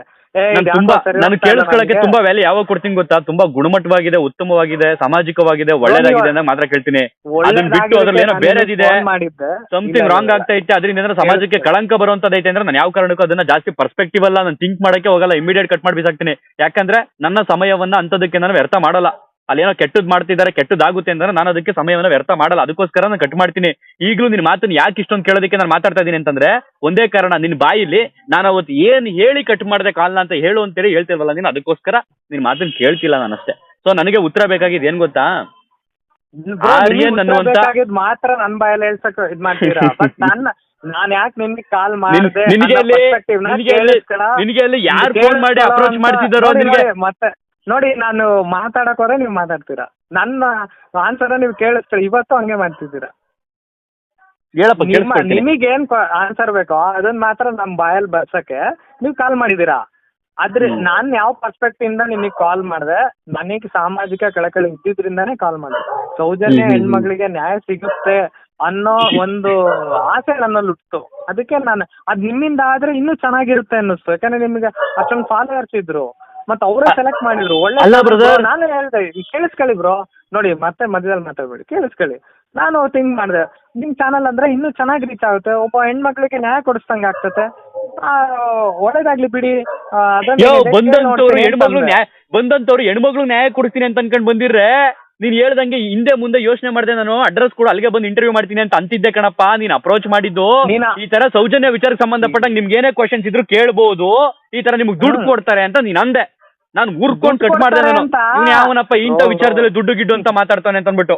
ತುಂಬಾ ನಾನು ಹೋಗ್ತಾ ಕೇಳಿಸ್ಕೊಳಕ್ಕೆ ತುಂಬಾ ವ್ಯಾಲ್ಯೂ ಯಾವಾಗ ಕೊಡ್ತೀನಿ ಗೊತ್ತಾ? ತುಂಬಾ ಗುಣಮಟ್ಟವಾಗಿದೆ ಉತ್ತಮವಾಗಿದೆ ಸಾಮಾಜಿಕವಾಗಿದೆ ಒಳ್ಳೇದಾಗಿದೆ ಅಂತ ಮಾತ್ರ ಕೇಳ್ತೀನಿ. ಅದನ್ನ ಬಿಟ್ಟು ಅದ್ರಲ್ಲಿ ಏನೋ ಬೇರೆದಿದೆ. ಸಮಥಿಂಗ್ ರಾಂಗ್ ಆಗ್ತಾ ಇದೆ ಅದರಿಂದ ಏನಾದ್ರು ಸಮಾಜಕ್ಕೆ ಕಳಂಕ ಬರುವಂತದೈತೆ ಅಂದ್ರೆ ನಾನು ಯಾವ ಕಾರಣಕ್ಕೂ ಅದನ್ನ ಜಾಸ್ತಿ ಪರ್ಸ್ಪೆಕ್ಟಿವ್ ಅಲ್ಲ ನಾನು ಥಿಂಕ್ ಮಾಡಕ್ಕೆ ಹೋಗಲ್ಲ ಇಮಿಡಿಯೇಟ್ ಕಟ್ ಮಾಡಿ ಬಿಸಾಕ್ತೀನಿ. ಯಾಕಂದ್ರೆ ನನ್ನ ಸಮಯವನ್ನ ಅಂತದಕ್ಕೆ ನಾನು ವ್ಯರ್ಥ ಮಾಡಲ್ಲ. ಅಲ್ಲೇನೋ ಕೆಟ್ಟದ್ ಮಾಡ್ತಿದ್ದಾರೆ ಕೆಟ್ಟದಾಗುತ್ತೆ ಅಂದ್ರೆ ನಾನು ಅದಕ್ಕೆ ಸಮಯವನ್ನ ವ್ಯರ್ಥ ಮಾಡಲ್ಲ. ಅದಕ್ಕೋಸ್ಕರ ನಾನು ಕಟ್ ಮಾಡ್ತೀನಿ. ಈಗಲೂ ನಿನ್ ಮಾತನ್ನ ಯಾಕೆ ಇಷ್ಟೊಂದು ಕೇಳೋದಕ್ಕೆ ನಾನು ಮಾತಾಡ್ತಾ ಇದ್ದೀನಿ ಅಂತಂದ್ರೆ ಒಂದೇ ಕಾರಣ ನಿನ್ ಬಾಯಿಲಿ ನಾನು ಅವತ್ತು ಏನ್ ಹೇಳಿ ಕಟ್ ಮಾಡಿದೆ ಕಾಲ್ನ ಅಂತ ಹೇಳು ಅಂತೇಳಿ ಹೇಳ್ತಿಲ್ವಲ್ಲ ನೀನು? ಅದಕ್ಕೋಸ್ಕರ ನಿನ್ ಮಾತನ್ನ ಕೇಳ್ತಿಲ್ಲ ನಾನು ಅಷ್ಟೇ. ಸೊ ನನಗೆ ಉತ್ತರ ಬೇಕಾಗಿದೆ ಏನ್ ಗೊತ್ತಾ? ಆರ್ಯನ್ ಅನ್ನುವಂತ- ಮಾತ್ರ ನನ್ ಬಾಯಲ್ಲಿ ಹೇಳ್ಸಕ್ ಇದ್ ಮಾಡ್ತೀರಾ? ಬಟ್ ನನ್ನ ನಾನ್ ಯಾಕೆ ನಿನ್ಗೆ ಕಾಲ್ ಮಾಡಿದೆ? ನಿನಗೆ ನನ್ನ ಅಲ್ಲಿ. ಯಾರು ಫೋನ್ ಮಾಡಿ ಅಪ್ರೋಚ್ ಮಾಡ್ತಿದ್ದಾರೋ ನಿನಗೆ? ಮತ್ತೆ ನೋಡಿ ನಾನು ಮಾತಾಡಕ್ ಹೋದ್ರೆ ನೀವು ಮಾತಾಡ್ತೀರಾ? ನನ್ನ ಆನ್ಸರ್ ನೀವು ಕೇಳಿಸ್ತೀರ? ಇವತ್ತು ಹಂಗೆ ಮಾಡ್ತಿದ್ದೀರಾ? ಹೇಳಪ್ಪ ಏನ್ ಕೇಳಿಸ್ಕೊಳ್ತೀನಿ ನಿಮಗೇನ್ ಆನ್ಸರ್ ಬೇಕೋ ಅದನ್ನ ಮಾತ್ರ ನಮ್ ಬಾಯಲ್ಲಿ ಬರ್ಸಕ್ಕೆ ನೀವು ಕಾಲ್ ಮಾಡಿದೀರಾ ಆದ್ರೆ. ನಾನ್ ಯಾವ ಪರ್ಸ್ಪೆಕ್ಟಿವ್ ಇಂದ ನಿಮಗೆ ಕಾಲ್ ಮಾಡಿದೆ ನನಗೆ ಸಾಮಾಜಿಕ ಕಳಕಳಿ ಇದ್ದಿದ್ರಿಂದಾನೇ ಕಾಲ್ ಮಾಡಿದೆ. ಸೌಜನ್ಯ. ಹೆಣ್ಮಕ್ಳಿಗೆ ನ್ಯಾಯ ಸಿಗುತ್ತೆ ಅನ್ನೋ ಒಂದು ಆಸೆ ನನ್ನಲ್ಲಿ ಹುಟ್ಟಿತು. ಅದಕ್ಕೆ ನಾನು ಅದ್ ನಿಮ್ಮಿಂದ ಆದ್ರೆ ಇನ್ನೂ ಚೆನ್ನಾಗಿರುತ್ತೆ ಅನ್ನಿಸ್ತು. ಯಾಕಂದ್ರೆ ನಿಮ್ಗೆ ಅಷ್ಟೊಂದು ಫಾಲೋವರ್ಸ್ ಇದ್ರು. ಮತ್ತೆ ಅವರೇ ಸೆಲೆಕ್ಟ್ ಮಾಡಿದ್ರು. ಒಳ್ಳೆ ಅಲ್ಲ channel ನಾನು ಹೇಳ್ದೆ ಕೇಳಿಸ್ಕೊಳ್ಳಿ ಬ್ರೋ ನೋಡಿ ಮತ್ತೆ ಮಧ್ಯದಲ್ಲಿ ಮಾತಾಡ್ಬೇಡಿ. ಕೇಳಿಸ್ಕೊಳ್ಳಿ. ನಾನು ಥಿಂಕ್ ಮಾಡಿದೆ. ನಿಮ್ ಚಾನಲ್ ಅಂದ್ರೆ ಇನ್ನೂ ಚೆನ್ನಾಗಿ ರೀಚ್ ಆಗುತ್ತೆ. ಒಬ್ಬ ಹೆಣ್ಮಕ್ಳಿಗೆ ನ್ಯಾಯ ಕೊಡಿಸ್ದಂಗೆ ಆಗ್ತತೆ. ಆ, ಒಳ್ಳೇದಾಗ್ಲಿ ಬಿಡಿ. ಆ, ಅದನ್ನ ಯೋ next day ಬಂದಂತವ್ರು ನೋಡ್ತೀನಿ ಅಂತಂದೆ. ನ್ಯಾಯ ಬಂದಂತವ್ರು ಹೆಣ್ಮಗ್ಳು ನ್ಯಾಯ ಕೊಡ್ತೀನಿ ಅಂತ ಅನ್ಕೊಂಡ್ ಬಂದಿರ್ರೆ ನೀನ್ ಹೇಳ್ದಂಗೆ ಹಿಂದೆ ಮುಂದೆ ಯೋಚನೆ ಮಾಡಿದೆ ನಾನು. ಅಡ್ರೆಸ್ ಕೂಡ ಅಲ್ಲಿಗೆ ಬಂದು ಇಂಟರ್ವ್ಯೂ ಮಾಡ್ತೀನಿ ಅಂತ ಅಂತಿದ್ದೆ ಕಣಪ್ಪ. ನೀನ್ ಅಪ್ರೋಚ್ ಮಾಡಿದ್ದು. ನೀನ- ಈ ತರ ಸೌಜನ್ಯ ವಿಚಾರಕ್ಕೆ ಸಂಬಂಧಪಟ್ಟಂಗೆ ನಿಮ್ಗೆ ಏನೇ ಕ್ವಶನ್ಸ್ ಇದ್ರು ಕೇಳ್ಬಹುದು ಈ ತರ ನಿಮ್ಗೆ ದುಡ್ಡು ಕೊಡ್ತಾರೆ ಅಂತ ನೀನ್ ಅಂದೆ. ನಾನು ಊರ್ಕೊಂಡ್ ಕಟ್ ಮಾಡ್ದೆ ನಾನು. ಅಂತ? ಇವ್ನು ಯಾವನಪ್ಪ ಇಂಥ. ವಿಚಾರದಲ್ಲಿ ದುಡ್ಡು ಗಿಡ್ಡು ಅಂತ ಮಾತಾಡ್ತಾನೆ ಅಂತ ಅಂದ್ಬಿಟ್ಟು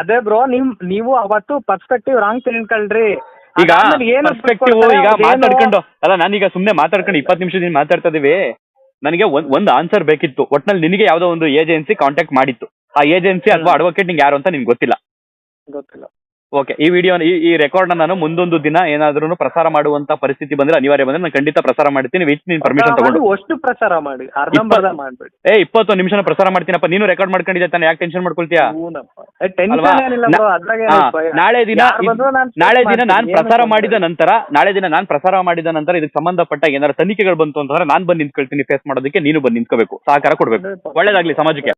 ಅದೇ ಬ್ರೋ ನಿಮ್ ನೀವು ಅವತ್ತು ಪರ್ಸ್ಪೆಕ್ಟಿವ್ ರಾಂಗ್ ತಿಳ್ಕೊಳ್ರಿ. ಈಗ ಅದಾದ್ಮೇಲೆ ಏನು ಪರ್ಸ್ಪೆಕ್ಟಿವ್ ಈಗ ಮಾತಾಡ್ಕೊಂಡು ಅಲ್ಲ ನಾನೀಗ ಸುಮ್ನೆ ಮಾತಾಡ್ಕೊಂಡು ಇಪ್ಪತ್ತು ನಿಮಿಷದಿಂದ ಮಾತಾಡ್ತಾ ಇದೀವಿ. ನನಗೆ ಒಂದ್ ಒಂದು ಆನ್ಸರ್ ಬೇಕಿತ್ತು. ಒಟ್ನಲ್ಲಿ ನಿನಗೆ ಯಾವ್ದೋ ಒಂದು ಏಜೆನ್ಸಿ ಕಾಂಟ್ಯಾಕ್ಟ್ ಮಾಡಿತ್ತು. ಆ ಏಜೆನ್ಸಿ ಅಥವಾ. ಅಡ್ವೊಕೇಟ್ ನಿಂಗೆ ಯಾರು ಅಂತ ನಿನ್ಗೆ ಗೊತ್ತಿಲ್ಲ. ಗೊತ್ತಿಲ್ಲ. ಓಕೆ ಈ ವಿಡಿಯೋ ಈ ಈ ರೆಕಾರ್ಡ್ ನಾನು ಮುಂದೊಂದು ದಿನ ಏನಾದ್ರೂ ಪ್ರಸಾರ ಮಾಡುವಂತ ಪರಿಸ್ಥಿತಿ ಬಂದ್ರೆ ಅನಿವಾರ್ಯ ಬಂದ್ರೆ ನಾನು ಖಂಡಿತ ಪ್ರಸಾರ ಮಾಡ್ತೀನಿ. ವಿತ್ ನಿನ್ ಪರ್ಮಿಷನ್ ತಗೊಂಡು. ಅಷ್ಟು ಪ್ರಸಾರ ಮಾಡಿ. ಅರ್ಧಂಬರ್ಧ ಮಾಡ್ಬೇಡಿ. ಏ ಇಪ್ಪತ್ತು ನಿಮಿಷನ ಪ್ರಸಾರ ಮಾಡ್ತೀನಪ್ಪ. ನೀನು ರೆಕಾರ್ಡ್ ಮಾಡ್ಕೊಂಡಿದ್ದೆ ತಾನೆ ಯಾಕೆ ಟೆನ್ಷನ್ ಮಾಡ್ಕೊಳ್ತೀಯಾ. ನಾಳೆ ದಿನ ನಾಳೆ ದಿನ ನಾನ್ ಪ್ರಸಾರ ಮಾಡಿದ ನಂತರ ನಾಳೆ ದಿನ ನಾನ್ ಪ್ರಸಾರ ಮಾಡಿದ ನಂತರ ಇದಕ್ಕೆ ಸಂಬಂಧಪಟ್ಟ ಏನಾದ್ರು ತನಿಖೆಗಳು ಬಂತು ಅಂತಂದ್ರೆ ನಾನ್ ಬಂದು ನಿಂತ್ಕೊಳ್ತೀನಿ ಫೇಸ್ ಮಾಡೋದಕ್ಕೆ ನೀನು ಬಂದು ನಿಂತ್ಕೋಬೇಕು. ಸಹಕಾರ ಕೊಡ್ಬೇಕು. ಒಳ್ಳೇದಾಗ್ಲಿ ಸಮಾಜಕ್ಕೆ.